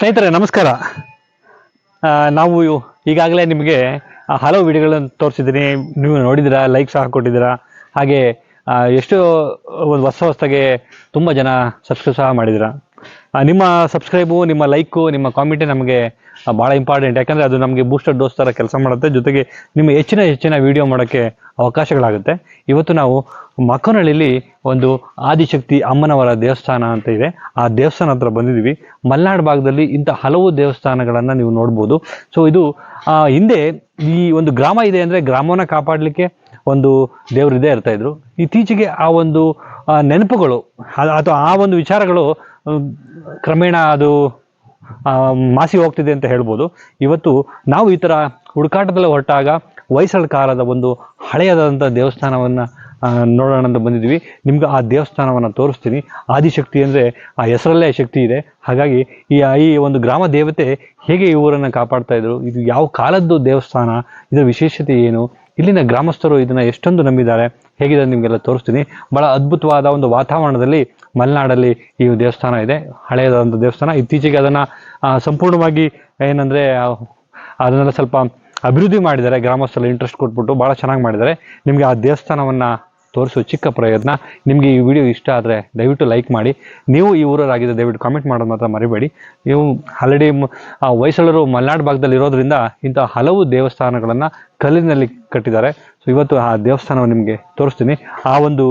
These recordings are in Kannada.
ಸ್ನೇಹಿತರೆ, ನಮಸ್ಕಾರ. ನಾವು ಈಗಾಗಲೇ ನಿಮಗೆ ಹಲವು ವಿಡಿಯೋಗಳನ್ನು ತೋರಿಸಿದ್ದೀನಿ. ನೀವು ನೋಡಿದ್ದೀರಾ ಲೈಕ್ ಸಹ ಕೊಟ್ಟಿದ್ದೀರಾ. ಹಾಗೆ ಎಷ್ಟು ಒಂದು ಹೊಸ ಹೊಸದಾಗೆ ತುಂಬ ಜನ ಸಬ್ಸ್ಕ್ರೈಬ್ ಸಹ ಮಾಡಿದ್ದೀರಾ. ನಿಮ್ಮ ಸಬ್ಸ್ಕ್ರೈಬು ನಿಮ್ಮ ಲೈಕು ನಿಮ್ಮ ಕಾಮೆಂಟೇ ನಮಗೆ ಭಾಳ ಇಂಪಾರ್ಟೆಂಟ್ ಯಾಕಂದರೆ ಅದು ನಮಗೆ ಬೂಸ್ಟರ್ ಡೋಸ್ ಥರ ಕೆಲಸ ಮಾಡುತ್ತೆ. ಜೊತೆಗೆ ನಿಮ್ಮ ಹೆಚ್ಚಿನ ಹೆಚ್ಚಿನ ವಿಡಿಯೋ ಮಾಡೋಕ್ಕೆ ಅವಕಾಶಗಳಾಗುತ್ತೆ. ಇವತ್ತು ನಾವು ಮಕ್ಕನಹಳ್ಳಿಲಿ ಒಂದು ಆದಿಶಕ್ತಿ ಅಮ್ಮನವರ ದೇವಸ್ಥಾನ ಅಂತ ಇದೆ. ಆ ದೇವಸ್ಥಾನ ಹತ್ರ ಬಂದಿದ್ದೀವಿ ಮಲೆನಾಡು ಭಾಗದಲ್ಲಿ ಇಂಥ ಹಲವು ದೇವಸ್ಥಾನಗಳನ್ನು ನೀವು ನೋಡ್ಬೋದು. ಸೊ ಇದು ಹಿಂದೆ ಈ ಒಂದು ಗ್ರಾಮ ಇದೆ ಅಂದರೆ ಗ್ರಾಮವನ್ನು ಕಾಪಾಡಲಿಕ್ಕೆ ಒಂದು ದೇವರು ಇದೇ ಇರ್ತಾ ಇದ್ರು. ಇತ್ತೀಚೆಗೆ ಆ ಒಂದು ನೆನಪುಗಳು ಅಥವಾ ಆ ಒಂದು ವಿಚಾರಗಳು ಕ್ರಮೇಣ ಅದು ಮಾಸಿ ಹೋಗ್ತಿದೆ ಅಂತ ಹೇಳ್ಬೋದು. ಇವತ್ತು ನಾವು ಈ ಥರ ಹುಡುಕಾಟದಲ್ಲಿ ಹೊರಟಾಗ ಹೊಯ್ಸಳ ಕಾಲದ ಒಂದು ಹಳೆಯದಾದಂಥ ದೇವಸ್ಥಾನವನ್ನು ನೋಡೋಣ ಅಂತ ಬಂದಿದ್ವಿ ನಿಮ್ಗೆ ಆ ದೇವಸ್ಥಾನವನ್ನು ತೋರಿಸ್ತೀನಿ. ಆದಿಶಕ್ತಿ ಅಂದರೆ ಆ ಹೆಸರಲ್ಲೇ ಶಕ್ತಿ ಇದೆ. ಹಾಗಾಗಿ ಈ ಈ ಒಂದು ಗ್ರಾಮ ದೇವತೆ ಹೇಗೆ ಇವರನ್ನು ಕಾಪಾಡ್ತಾ ಇದ್ರು, ಇದು ಯಾವ ಕಾಲದ್ದು ದೇವಸ್ಥಾನ, ಇದರ ವಿಶೇಷತೆ ಏನು ಇಲ್ಲಿನ ಗ್ರಾಮಸ್ಥರು ಇದನ್ನ ಎಷ್ಟೊಂದು ನಂಬಿದ್ದಾರೆ. ಹೇಗಿದೆ ನಿಮಗೆಲ್ಲ ತೋರಿಸ್ತೀನಿ. ಬಹಳ ಅದ್ಭುತವಾದ ಒಂದು ವಾತಾವರಣದಲ್ಲಿ ಮಲೆನಾಡಲ್ಲಿ ಈ ದೇವಸ್ಥಾನ ಇದೆ. ಹಳೆಯದಾದಂಥ ದೇವಸ್ಥಾನ. ಇತ್ತೀಚೆಗೆ ಅದನ್ನ ಸಂಪೂರ್ಣವಾಗಿ ಏನಂದ್ರೆ ಅದನ್ನೆಲ್ಲ ಸ್ವಲ್ಪ ಅಭಿವೃದ್ಧಿ ಮಾಡಿದ್ದಾರೆ. ಗ್ರಾಮಸ್ಥರು ಇಂಟ್ರೆಸ್ಟ್ ಕೊಟ್ಬಿಟ್ಟು ಭಾಳ ಚೆನ್ನಾಗಿ ಮಾಡಿದ್ದಾರೆ. ನಿಮಗೆ ಆ ದೇವಸ್ಥಾನವನ್ನ ತೋರಿಸೋ ಚಿಕ್ಕ ಪ್ರಯತ್ನ. ನಿಮಗೆ ಈ ವಿಡಿಯೋ ಇಷ್ಟ ಆದರೆ ದಯವಿಟ್ಟು ಲೈಕ್ ಮಾಡಿ. ನೀವು ಈ ಊರವರಾಗಿದ್ದರೆ ದಯವಿಟ್ಟು ಕಾಮೆಂಟ್ ಮಾಡೋದು ಮಾತ್ರ ಮರಿಬೇಡಿ. ನೀವು ಆಲ್ರೆಡಿ ಹೊಯ್ಸಳರು ಮಲೆನಾಡು ಭಾಗದಲ್ಲಿ ಇರೋದ್ರಿಂದ ಇಂಥ ಹಲವು ದೇವಸ್ಥಾನಗಳನ್ನು ಕಲ್ಲಿನಲ್ಲಿ ಕಟ್ಟಿದ್ದಾರೆ. ಸೊ ಇವತ್ತು ಆ ದೇವಸ್ಥಾನವನ್ನು ನಿಮಗೆ ತೋರಿಸ್ತೀನಿ. ಆ ಒಂದು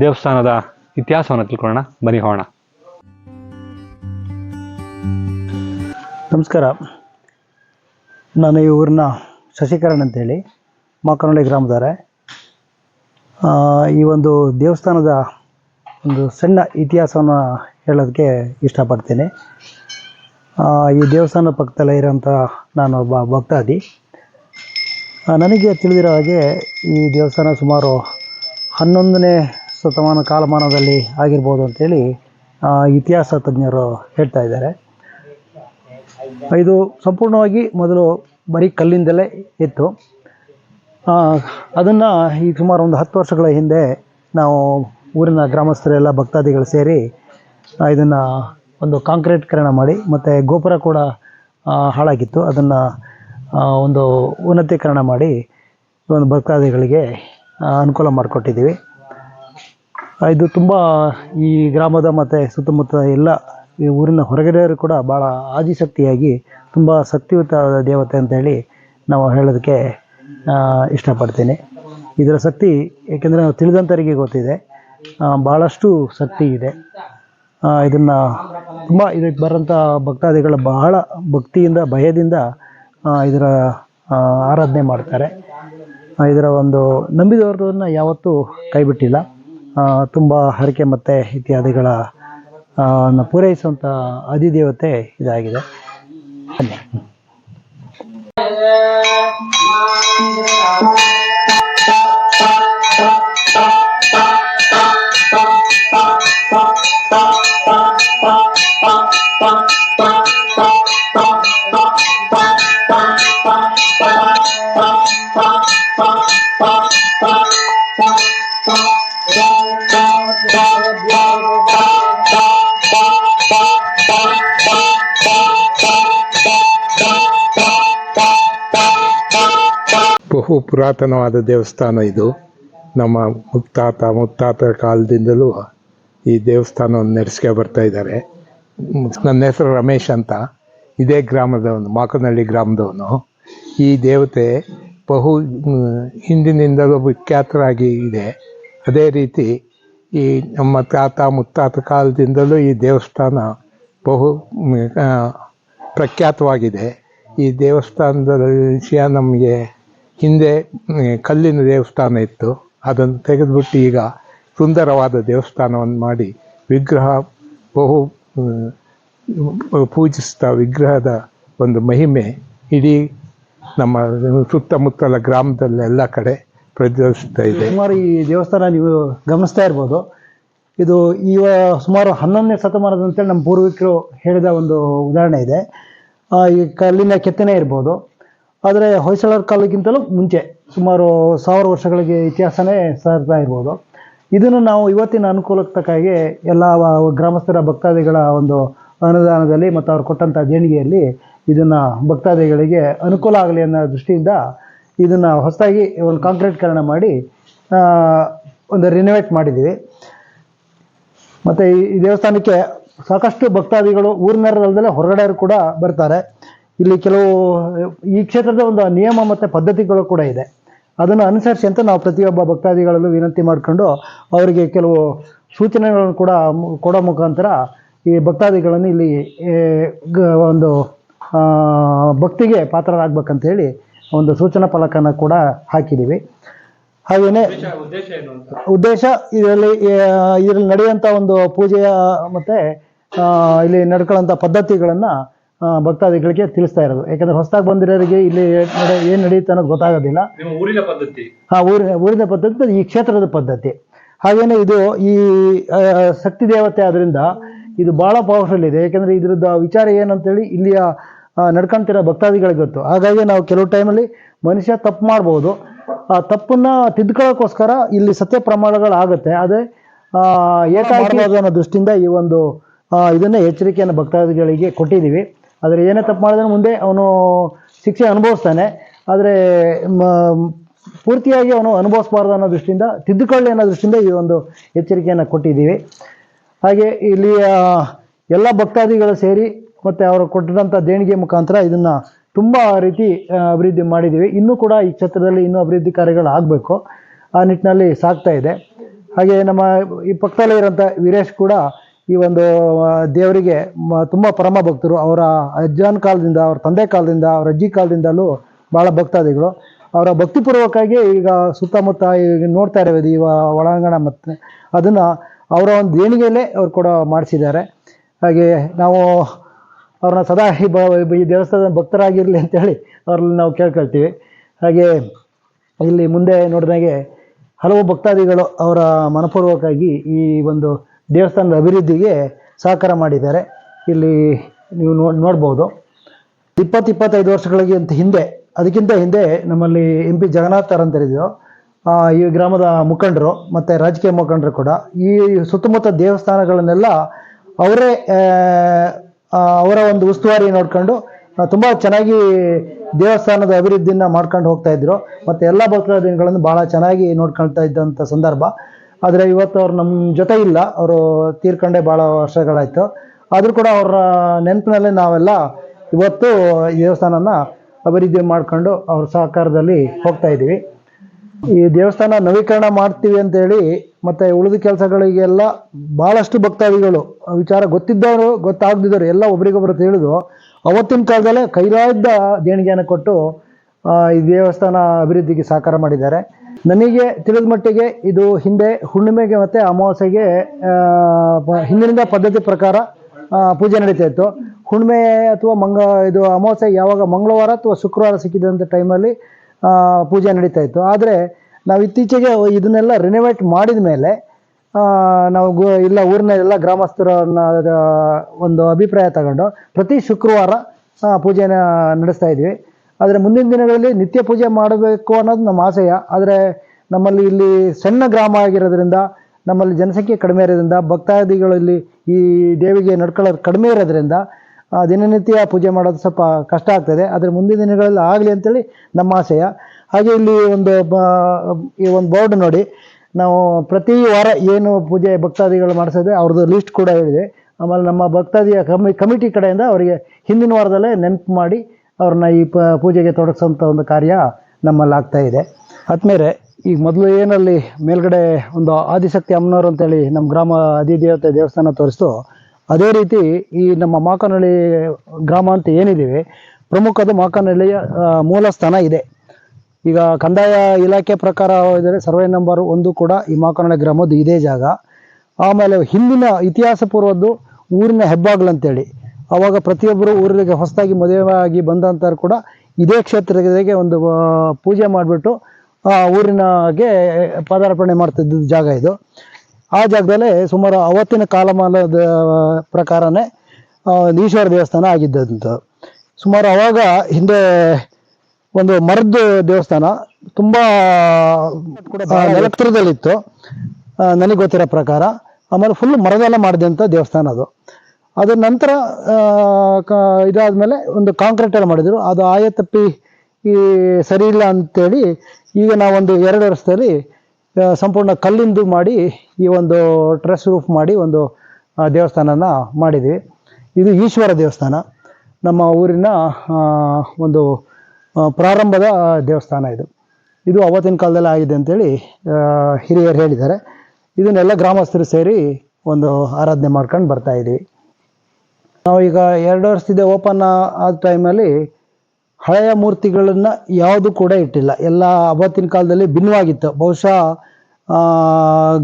ದೇವಸ್ಥಾನದ ಇತಿಹಾಸವನ್ನು ತಿಳ್ಕೊಳ್ಳೋಣ. ಬನ್ನಿ ಹೋಣ ನಮಸ್ಕಾರ. ನಾನು ಈ ಊರಿನ ಶಶಿಕರಣ್ ಅಂತೇಳಿ. ಮಾಕನಹಳ್ಳಿ ಗ್ರಾಮದವರೇ. ಈ ಒಂದು ದೇವಸ್ಥಾನದ ಒಂದು ಸಣ್ಣ ಇತಿಹಾಸವನ್ನು ಹೇಳೋದಕ್ಕೆ ಇಷ್ಟಪಡ್ತೇನೆ. ಈ ದೇವಸ್ಥಾನ ಪಕ್ಕದಲ್ಲೇ ಇರೋಂಥ ನಾನು ಒಬ್ಬ ಭಕ್ತಾದಿ ನನಗೆ ತಿಳಿದಿರೋ ಹಾಗೆ ಈ ದೇವಸ್ಥಾನ ಸುಮಾರು ಹನ್ನೊಂದನೇ ಶತಮಾನ ಕಾಲಮಾನದಲ್ಲಿ ಆಗಿರ್ಬೋದು ಅಂತೇಳಿ ಆ, ಇತಿಹಾಸ ತಜ್ಞರು ಹೇಳ್ತಾ ಇದ್ದಾರೆ. ಇದು ಸಂಪೂರ್ಣವಾಗಿ ಮೊದಲು ಬರೀ ಕಲ್ಲಿಂದಲೇ ಇತ್ತು. ಅದನ್ನು ಈ ಸುಮಾರು ಒಂದು ಹತ್ತು ವರ್ಷಗಳ ಹಿಂದೆ ನಾವು ಊರಿನ ಗ್ರಾಮಸ್ಥರೆಲ್ಲ ಭಕ್ತಾದಿಗಳು ಸೇರಿ ಇದನ್ನು ಒಂದು ಕಾಂಕ್ರೀಟ್ಕರಣ ಮಾಡಿ, ಮತ್ತು ಗೋಪುರ ಕೂಡ ಹಾಳಾಗಿತ್ತು. ಅದನ್ನು ಒಂದು ಉನ್ನತೀಕರಣ ಮಾಡಿ ಒಂದು ಭಕ್ತಾದಿಗಳಿಗೆ ಅನುಕೂಲ ಮಾಡಿಕೊಟ್ಟಿದ್ದೀವಿ. ಇದು ತುಂಬ ಈ ಗ್ರಾಮದ ಮತ್ತು ಸುತ್ತಮುತ್ತ ಎಲ್ಲ ಈ ಊರಿನ ಹೊರಗಡೆಯವರು ಕೂಡ ಭಾಳ ಆದಿಶಕ್ತಿಯಾಗಿ ತುಂಬ ಶಕ್ತಿಯುತವಾದ ದೇವತೆ ಅಂತೇಳಿ ನಾವು ಹೇಳೋದಕ್ಕೆ ಇಷ್ಟಪಡ್ತೀನಿ. ಇದರ ಶಕ್ತಿ ಏಕೆಂದರೆ ನಾವು ತಿಳಿದಂಥವರಿಗೆ ಗೊತ್ತಿದೆ. ಭಾಳಷ್ಟು ಶಕ್ತಿ ಇದೆ. ಇದನ್ನು ತುಂಬ ಇದಕ್ಕೆ ಬರೋಂಥ ಭಕ್ತಾದಿಗಳು ಬಹಳ ಭಕ್ತಿಯಿಂದ, ಭಯದಿಂದ ಇದರ ಆರಾಧನೆ ಮಾಡ್ತಾರೆ. ಇದರ ಒಂದು ನಂಬಿದವ್ರನ್ನ ಯಾವತ್ತೂ ಕೈಬಿಟ್ಟಿಲ್ಲ. ತುಂಬ ಹರಕೆ ಮತ್ತು ಇತ್ಯಾದಿಗಳ ಪೂರೈಸುವಂಥ ಅಧಿದೇವತೆ ಇದಾಗಿದೆ. ಬನ್ನಿ. 你知道吗 ಬಹು ಪುರಾತನವಾದ ದೇವಸ್ಥಾನ ಇದು. ನಮ್ಮ ಮುತ್ತಾತ ಮುತ್ತಾತ ಕಾಲದಿಂದಲೂ ಈ ದೇವಸ್ಥಾನವನ್ನು ನಡೆಸ್ಕೊ ಬರ್ತಾ ಇದ್ದಾರೆ. ನನ್ನ ಹೆಸರು ರಮೇಶ್ ಅಂತ. ಇದೇ ಗ್ರಾಮದವನು, ಮಾಕನಹಳ್ಳಿ ಗ್ರಾಮದವನು. ಈ ದೇವತೆ ಬಹು ಹಿಂದಿನಿಂದಲೂ ವಿಖ್ಯಾತರಾಗಿ ಇದೆ. ಅದೇ ರೀತಿ ಈ ನಮ್ಮ ತಾತ, ಮುತ್ತಾತ ಕಾಲದಿಂದಲೂ ಈ ದೇವಸ್ಥಾನ ಬಹು ಪ್ರಖ್ಯಾತವಾಗಿದೆ. ಈ ದೇವಸ್ಥಾನದ ವಿಷಯ ನಮಗೆ ಹಿಂದೆ ಕಲ್ಲಿನ ದೇವಸ್ಥಾನ ಇತ್ತು. ಅದನ್ನು ತೆಗೆದುಬಿಟ್ಟು ಈಗ ಸುಂದರವಾದ ದೇವಸ್ಥಾನವನ್ನು ಮಾಡಿ ವಿಗ್ರಹ ಬಹು ಪೂಜಿಸ್ತಾ ವಿಗ್ರಹದ ಒಂದು ಮಹಿಮೆ ಇಡೀ ನಮ್ಮ ಸುತ್ತಮುತ್ತಲ ಗ್ರಾಮದಲ್ಲೆಲ್ಲ ಕಡೆ ಪ್ರದರ್ಶಿಸ್ತಾ ಇದೆ. ಸುಮಾರು ಈ ದೇವಸ್ಥಾನ ನೀವು ಗಮನಿಸ್ತಾ ಇರ್ಬೋದು. ಇದು ಈ ಸುಮಾರು ಹನ್ನೊಂದನೇ ಶತಮಾನದ ಅಂತೇಳಿ ನಮ್ಮ ಪೂರ್ವಿಕರು ಹೇಳಿದ ಒಂದು ಉದಾಹರಣೆ ಇದೆ. ಈ ಕಲ್ಲಿನ ಕೆತ್ತನೆ ಇರ್ಬೋದು. ಆದರೆ ಹೊಯ್ಸಳರ ಕಾಲಕ್ಕಿಂತಲೂ ಮುಂಚೆ, ಸುಮಾರು ಸಾವಿರ ವರ್ಷಗಳಿಗೆ ಇತಿಹಾಸನೇ ಸಾರ್ತಾ ಇರ್ಬೋದು. ಇದನ್ನು ನಾವು ಇವತ್ತಿನ ಅನುಕೂಲಕ್ಕೆ ತಕ್ಕಾಗಿ ಎಲ್ಲ ಗ್ರಾಮಸ್ಥರ ಭಕ್ತಾದಿಗಳ ಒಂದು ಅನುದಾನದಲ್ಲಿ ಮತ್ತು ಅವ್ರು ಕೊಟ್ಟಂಥ ದೇಣಿಗೆಯಲ್ಲಿ ಇದನ್ನು ಭಕ್ತಾದಿಗಳಿಗೆ ಅನುಕೂಲ ಆಗಲಿ ಅನ್ನೋ ದೃಷ್ಟಿಯಿಂದ ಇದನ್ನು ಹೊಸದಾಗಿ ಒಂದು ಕಾಂಕ್ರೀಟ್ಕರಣ ಮಾಡಿ ಒಂದು ರಿನೋವೇಟ್ ಮಾಡಿದ್ದೀವಿ. ಮತ್ತು ಈ ದೇವಸ್ಥಾನಕ್ಕೆ ಸಾಕಷ್ಟು ಭಕ್ತಾದಿಗಳು, ಊರಿನವರಲ್ಲದೆ ಹೊರಗಡೆಯವರು ಕೂಡ ಬರ್ತಾರೆ. ಇಲ್ಲಿ ಕೆಲವು, ಈ ಕ್ಷೇತ್ರದ ಒಂದು ನಿಯಮ ಮತ್ತು ಪದ್ಧತಿಗಳು ಕೂಡ ಇದೆ. ಅದನ್ನು ಅನುಸರಿಸಿ ಅಂತ ನಾವು ಪ್ರತಿಯೊಬ್ಬ ಭಕ್ತಾದಿಗಳಲ್ಲೂ ವಿನಂತಿ ಮಾಡಿಕೊಂಡು ಅವರಿಗೆ ಕೆಲವು ಸೂಚನೆಗಳನ್ನು ಕೂಡ ಕೊಡೋ ಮುಖಾಂತರ ಈ ಭಕ್ತಾದಿಗಳನ್ನು ಇಲ್ಲಿ ಒಂದು ಭಕ್ತಿಗೆ ಪಾತ್ರರಾಗಬೇಕಂತೇಳಿ ಒಂದು ಸೂಚನಾ ಫಲಕನ ಕೂಡ ಹಾಕಿದ್ದೀವಿ. ಹಾಗೆಯೇ ಉದ್ದೇಶ ಇದರಲ್ಲಿ ಇದರಲ್ಲಿ ನಡೆಯುವಂಥ ಒಂದು ಪೂಜೆಯ ಮತ್ತು ಇಲ್ಲಿ ನಡ್ಕೊಳ್ಳೋಂಥ ಪದ್ಧತಿಗಳನ್ನು ಭಕ್ತಾದಿಗಳಿಗೆ ತಿಳಿಸ್ತಾ ಇರೋದು. ಯಾಕಂದ್ರೆ ಹೊಸದಾಗಿ ಬಂದಿರೋರಿಗೆ ಇಲ್ಲಿ ಏನು ನಡೆಯುತ್ತೆ ಅನ್ನೋದು ಗೊತ್ತಾಗೋದಿಲ್ಲ. ನಿಮ್ಮ ಊರಿನ ಪದ್ಧತಿ. ಹಾಂ ಊರಿನ ಊರಿನ ಪದ್ಧತಿ ಈ ಕ್ಷೇತ್ರದ ಪದ್ಧತಿ. ಹಾಗೇನೆ ಇದು ಈ ಶಕ್ತಿ ದೇವತೆ ಆದ್ರಿಂದ ಇದು ಬಹಳ ಪವರ್ಫುಲ್ ಇದೆ. ಯಾಕಂದ್ರೆ ಇದ್ರದ್ದು ವಿಚಾರ ಏನಂತೇಳಿ ಇಲ್ಲಿಯ ನಡ್ಕೊಂತಿರೋ ಭಕ್ತಾದಿಗಳಿಗೆ ಗೊತ್ತು. ಹಾಗಾಗಿ ನಾವು ಕೆಲವು ಟೈಮಲ್ಲಿ ಮನುಷ್ಯ ತಪ್ಪು ಮಾಡ್ಬೋದು. ಆ ತಪ್ಪನ್ನ ತಿದ್ಕೊಳ್ಳೋಕ್ಕೋಸ್ಕರ ಇಲ್ಲಿ ಸತ್ಯ ಪ್ರಮಾಣಗಳಾಗುತ್ತೆ. ಅದೇ ಆ, ಏಕಾಏಕಿ ಅನ್ನೋ ದೃಷ್ಟಿಯಿಂದ ಈ ಒಂದು ಇದನ್ನೇ ಇದನ್ನ ಎಚ್ಚರಿಕೆಯನ್ನು ಭಕ್ತಾದಿಗಳಿಗೆ ಕೊಟ್ಟಿದ್ದೀವಿ. ಆದರೆ ಏನೇ ತಪ್ಪು ಮಾಡಿದ್ರೆ ಮುಂದೆ ಅವನು ಶಿಕ್ಷೆ ಅನುಭವಿಸ್ತಾನೆ. ಆದರೆ ಪೂರ್ತಿಯಾಗಿ ಅವನು ಅನುಭವಿಸಬಾರ್ದು ಅನ್ನೋ ದೃಷ್ಟಿಯಿಂದ, ತಿದ್ದುಕೊಳ್ಳಿ ಅನ್ನೋ ದೃಷ್ಟಿಯಿಂದ ಈ ಒಂದು ಎಚ್ಚರಿಕೆಯನ್ನು ಕೊಟ್ಟಿದ್ದೀವಿ. ಹಾಗೆ ಇಲ್ಲಿಯ ಎಲ್ಲ ಭಕ್ತಾದಿಗಳು ಸೇರಿ ಮತ್ತು ಅವರು ಕೊಟ್ಟಿರೋಂಥ ದೇಣಿಗೆ ಮುಖಾಂತರ ಇದನ್ನು ತುಂಬ ರೀತಿ ಅಭಿವೃದ್ಧಿ ಮಾಡಿದ್ದೀವಿ. ಇನ್ನೂ ಕೂಡ ಈ ಕ್ಷೇತ್ರದಲ್ಲಿ ಇನ್ನೂ ಅಭಿವೃದ್ಧಿ ಕಾರ್ಯಗಳು ಆಗಬೇಕು. ಆ ನಿಟ್ಟಿನಲ್ಲಿ ಸಾಗ್ತಾ ಇದೆ. ಹಾಗೆ ನಮ್ಮ ಈ ಪಕ್ಕದಲ್ಲೇ ಇರೋಂಥ ವೀರೇಶ್ ಕೂಡ ಈ ಒಂದು ದೇವರಿಗೆ ತುಂಬ ಪರಮ ಭಕ್ತರು. ಅವರ ಅಜ್ಜನ ಕಾಲದಿಂದ, ಅವ್ರ ತಂದೆ ಕಾಲದಿಂದ, ಅವ್ರ ಅಜ್ಜಿ ಕಾಲದಿಂದಲೂ ಭಾಳ ಭಕ್ತಾದಿಗಳು. ಅವರ ಭಕ್ತಿಪೂರ್ವಕವಾಗಿ ಈಗ ಸುತ್ತಮುತ್ತ ಈಗ ನೋಡ್ತಾ ಇರೋದು ಈ ಒಳಾಂಗಣ ಮತ್ತು ಅದನ್ನು ಅವರ ಒಂದು ದೇಣಿಗೆಯಲ್ಲೇ ಅವ್ರು ಕೂಡ ಮಾಡಿಸಿದ್ದಾರೆ. ಹಾಗೆ ನಾವು ಅವ್ರನ್ನ ಸದಾ ಈ ಬ, ಈ ದೇವಸ್ಥಾನದ ಭಕ್ತರಾಗಿರಲಿ ಅಂತೇಳಿ ಅವ್ರಲ್ಲಿ ನಾವು ಕೇಳ್ಕೊಳ್ತೀವಿ. ಹಾಗೆ ಇಲ್ಲಿ ಮುಂದೆ ನೋಡಿದಾಗೆ ಹಲವು ಭಕ್ತಾದಿಗಳು ಅವರ ಮನಪೂರ್ವಕವಾಗಿ ಈ ಒಂದು ದೇವಸ್ಥಾನದ ಅಭಿವೃದ್ಧಿಗೆ ಸಹಕಾರ ಮಾಡಿದ್ದಾರೆ. ಇಲ್ಲಿ ನೀವು ನೋಡ್ ನೋಡ್ಬೋದು. ಇಪ್ಪತ್ತು ಇಪ್ಪತ್ತೈದು ವರ್ಷಗಳಿಗಿಂತ ಹಿಂದೆ, ಅದಕ್ಕಿಂತ ಹಿಂದೆ ನಮ್ಮಲ್ಲಿ ಎಂ ಪಿ ಜಗನ್ನಾಥ್ ಅಂತರಿದ್ರು ಈ ಗ್ರಾಮದ ಮುಖಂಡರು ಮತ್ತು ರಾಜಕೀಯ ಮುಖಂಡರು ಕೂಡ. ಈ ಸುತ್ತಮುತ್ತ ದೇವಸ್ಥಾನಗಳನ್ನೆಲ್ಲ ಅವರೇ ಅವರ ಒಂದು ಉಸ್ತುವಾರಿ ನೋಡ್ಕೊಂಡು ತುಂಬ ಚೆನ್ನಾಗಿ ದೇವಸ್ಥಾನದ ಅಭಿವೃದ್ಧಿನ ಮಾಡ್ಕೊಂಡು ಹೋಗ್ತಾ ಇದ್ರು. ಮತ್ತು ಎಲ್ಲ ಭಕ್ತಾದಿಗಳನ್ನು ಭಾಳ ಚೆನ್ನಾಗಿ ನೋಡ್ಕೊಳ್ತಾ ಇದ್ದಂಥ ಸಂದರ್ಭ. ಆದರೆ ಇವತ್ತು ಅವ್ರು ನಮ್ಮ ಜೊತೆ ಇಲ್ಲ. ಅವರು ತೀರ್ಕೊಂಡೆ ಭಾಳ ವರ್ಷಗಳಾಯಿತು. ಆದರೂ ಕೂಡ ಅವರ ನೆನಪಿನಲ್ಲೇ ನಾವೆಲ್ಲ ಇವತ್ತು ಈ ದೇವಸ್ಥಾನನ ಅಭಿವೃದ್ಧಿ ಮಾಡ್ಕೊಂಡು ಅವ್ರ ಸಹಕಾರದಲ್ಲಿ ಹೋಗ್ತಾ ಇದ್ದೀವಿ. ಈ ದೇವಸ್ಥಾನ ನವೀಕರಣ ಮಾಡ್ತೀವಿ ಅಂತೇಳಿ ಮತ್ತು ಉಳಿದ ಕೆಲಸಗಳಿಗೆಲ್ಲ ಭಾಳಷ್ಟು ಭಕ್ತಾದಿಗಳು, ವಿಚಾರ ಗೊತ್ತಿದ್ದವರು, ಗೊತ್ತಾಗದಿದ್ದವರು ಎಲ್ಲ ಒಬ್ರಿಗೊಬ್ರು ತಿಳಿದು ಅವತ್ತಿನ ಕಾಲದಲ್ಲೇ ಕೈಲಾದ ದೇಣಿಗೆಯನ್ನು ಕೊಟ್ಟು ಈ ದೇವಸ್ಥಾನ ಅಭಿವೃದ್ಧಿಗೆ ಸಹಕಾರ ಮಾಡಿದ್ದಾರೆ. ನನಗೆ ತಿಳಿದ ಮಟ್ಟಿಗೆ ಇದು ಹಿಂದೆ ಹುಣ್ಣಿಮೆಗೆ ಮತ್ತು ಅಮಾವಾಸ್ಯೆಗೆ ಹಿಂದಿನಿಂದ ಪದ್ಧತಿ ಪ್ರಕಾರ ಪೂಜೆ ನಡೀತಾ ಇತ್ತು. ಹುಣ್ಣಿಮೆ ಅಥವಾ ಮಂಗ, ಇದು ಅಮಾವಾಸ್ಯೆ ಯಾವಾಗ ಮಂಗಳವಾರ ಅಥವಾ ಶುಕ್ರವಾರ ಸಿಕ್ಕಿದಂಥ ಟೈಮಲ್ಲಿ ಪೂಜೆ ನಡೀತಾ ಇತ್ತು. ಆದರೆ ನಾವು ಇತ್ತೀಚೆಗೆ ಇದನ್ನೆಲ್ಲ ರಿನೋವೇಟ್ ಮಾಡಿದ ಮೇಲೆ ನಾವು ಗು, ಇಲ್ಲ ಊರಿನ ಎಲ್ಲ ಗ್ರಾಮಸ್ಥರನ್ನ ಒಂದು ಅಭಿಪ್ರಾಯ ತಗೊಂಡು ಪ್ರತಿ ಶುಕ್ರವಾರ ಪೂಜೆನ ನಡೆಸ್ತಾ ಇದ್ವಿ. ಆದರೆ ಮುಂದಿನ ದಿನಗಳಲ್ಲಿ ನಿತ್ಯ ಪೂಜೆ ಮಾಡಬೇಕು ಅನ್ನೋದು ನಮ್ಮ ಆಶಯ ಆದರೆ ನಮ್ಮಲ್ಲಿ ಇಲ್ಲಿ ಸಣ್ಣ ಗ್ರಾಮ ಆಗಿರೋದ್ರಿಂದ, ನಮ್ಮಲ್ಲಿ ಜನಸಂಖ್ಯೆ ಕಡಿಮೆ ಇರೋದ್ರಿಂದ ಭಕ್ತಾದಿಗಳಲ್ಲಿ ಈ ದೇವಿಗೆ ನಡ್ಕೊಳ್ಳೋದು ಕಡಿಮೆ ಇರೋದ್ರಿಂದ ದಿನನಿತ್ಯ ಪೂಜೆ ಮಾಡೋದು ಸ್ವಲ್ಪ ಕಷ್ಟ ಆಗ್ತದೆ. ಆದರೆ ಮುಂದಿನ ದಿನಗಳಲ್ಲಿ ಆಗಲಿ ಅಂತೇಳಿ ನಮ್ಮ ಆಶಯ ಹಾಗೆ ಇಲ್ಲಿ ಒಂದು ಈ ಒಂದು ಬೋರ್ಡ್ ನೋಡಿ. ನಾವು ಪ್ರತಿ ವಾರ ಏನು ಪೂಜೆ ಭಕ್ತಾದಿಗಳು ಮಾಡಿಸಿದ್ರೆ ಅವ್ರದ್ದು ಲಿಸ್ಟ್ ಕೂಡ ಹೇಳಿದೆ. ಆಮೇಲೆ ನಮ್ಮ ಭಕ್ತಾದಿಯ ಕಮಿ, ಕಮಿಟಿ ಕಡೆಯಿಂದ ಅವರಿಗೆ ಹಿಂದಿನ ವಾರದಲ್ಲೇ ನೆನಪು ಮಾಡಿ ಅವ್ರನ್ನ ಈ ಪ, ಪೂಜೆಗೆ ತೊಡಗಿಸೋಂಥ ಒಂದು ಕಾರ್ಯ ನಮ್ಮಲ್ಲಿ ಆಗ್ತಾ ಇದೆ. ಆದ್ಮೇಲೆ ಈಗ ಮೊದಲು ಏನಲ್ಲಿ ಮೇಲ್ಗಡೆ ಒಂದು ಆದಿಶಕ್ತಿ ಅಮ್ಮನವರು ಅಂತೇಳಿ ನಮ್ಮ ಗ್ರಾಮ ಅಧಿದೇವತೆ ದೇವಸ್ಥಾನ ತೋರಿಸ್ತು. ಅದೇ ರೀತಿ ಈ ನಮ್ಮ ಮಾಕನಹಳ್ಳಿ ಗ್ರಾಮ ಅಂತ ಏನಿದ್ದೀವಿ ಪ್ರಮುಖದ ಮಾಕನಹಳ್ಳಿಯ ಮೂಲ ಸ್ಥಾನ ಇದೆ. ಈಗ ಕಂದಾಯ ಇಲಾಖೆ ಪ್ರಕಾರ ಇದ್ದರೆ ಸರ್ವೆ ನಂಬರ್ ಒಂದು ಕೂಡ ಈ ಮಾಕನಹಳ್ಳಿ ಗ್ರಾಮದ್ದು ಇದೇ ಜಾಗ. ಆಮೇಲೆ ಹಿಂದಿನ ಇತಿಹಾಸ ಪೂರ್ವದ್ದು ಊರಿನ ಹೆಬ್ಬಾಗ್ಲು ಅಂತೇಳಿ. ಅವಾಗ ಪ್ರತಿಯೊಬ್ಬರು ಊರಿಗೆ ಹೊಸದಾಗಿ ಮದುವೆ ಆಗಿ ಬಂದಂಥವ್ರು ಕೂಡ ಇದೇ ಕ್ಷೇತ್ರಕ್ಕೆ ಒಂದು ಪೂಜೆ ಮಾಡಿಬಿಟ್ಟು ಊರಿನಗೆ ಪದಾರ್ಪಣೆ ಮಾಡ್ತಿದ್ದ ಜಾಗ ಇದು. ಆ ಜಾಗದಲ್ಲೇ ಸುಮಾರು ಅವತ್ತಿನ ಕಾಲಮಾನದ ಪ್ರಕಾರನೇ ಆ, ಈಶ್ವರ ದೇವಸ್ಥಾನ ಆಗಿದ್ದಂಥ ಸುಮಾರು ಅವಾಗ ಹಿಂದೆ ಒಂದು ಮರದ ದೇವಸ್ಥಾನ ತುಂಬ ಎತ್ತರದಲ್ಲಿತ್ತು ನನಗೆ ಗೊತ್ತಿರೋ ಪ್ರಕಾರ. ಆಮೇಲೆ ಫುಲ್ ಮರದೆಲ್ಲ ಮಾಡಿದಂಥ ದೇವಸ್ಥಾನ ಅದು. ಅದ್ರ ನಂತರ ಇದಾದ್ಮೇಲೆ ಒಂದು ಕಾಂಕ್ರೀಟ್ ಮಾಡಿದರು. ಅದು ಆಯ ತಪ್ಪಿ ಈ, ಸರಿ ಇಲ್ಲ ಅಂತೇಳಿ ಈಗ ನಾವೊಂದು ಎರಡು ವರ್ಷದಲ್ಲಿ ಸಂಪೂರ್ಣ ಕಲ್ಲಿಂದು ಮಾಡಿ ಈ ಒಂದು ಟ್ರೆಸ್ ರೂಫ್ ಮಾಡಿ ಒಂದು ದೇವಸ್ಥಾನನ ಮಾಡಿದ್ವಿ. ಇದು ಈಶ್ವರ ದೇವಸ್ಥಾನ. ನಮ್ಮ ಊರಿನ ಒಂದು ಪ್ರಾರಂಭದ ದೇವಸ್ಥಾನ ಇದು. ಇದು ಅವತ್ತಿನ ಕಾಲದಲ್ಲಿ ಆಗಿದೆ ಅಂತೇಳಿ ಹಿರಿಯರು ಹೇಳಿದ್ದಾರೆ. ಇದನ್ನೆಲ್ಲ ಗ್ರಾಮಸ್ಥರು ಸೇರಿ ಒಂದು ಆರಾಧನೆ ಮಾಡ್ಕೊಂಡು ಬರ್ತಾ ಇದ್ದೀವಿ ನಾವೀಗ ಎರಡು ವರ್ಷದಿಂದ ಓಪನ್ ಆದ ಟೈಮಲ್ಲಿ ಹಳೆಯ ಮೂರ್ತಿಗಳನ್ನು ಯಾವುದು ಕೂಡ ಇಟ್ಟಿಲ್ಲ. ಎಲ್ಲ ಅವತ್ತಿನ ಕಾಲದಲ್ಲಿ ಭಿನ್ನವಾಗಿತ್ತು. ಬಹುಶಃ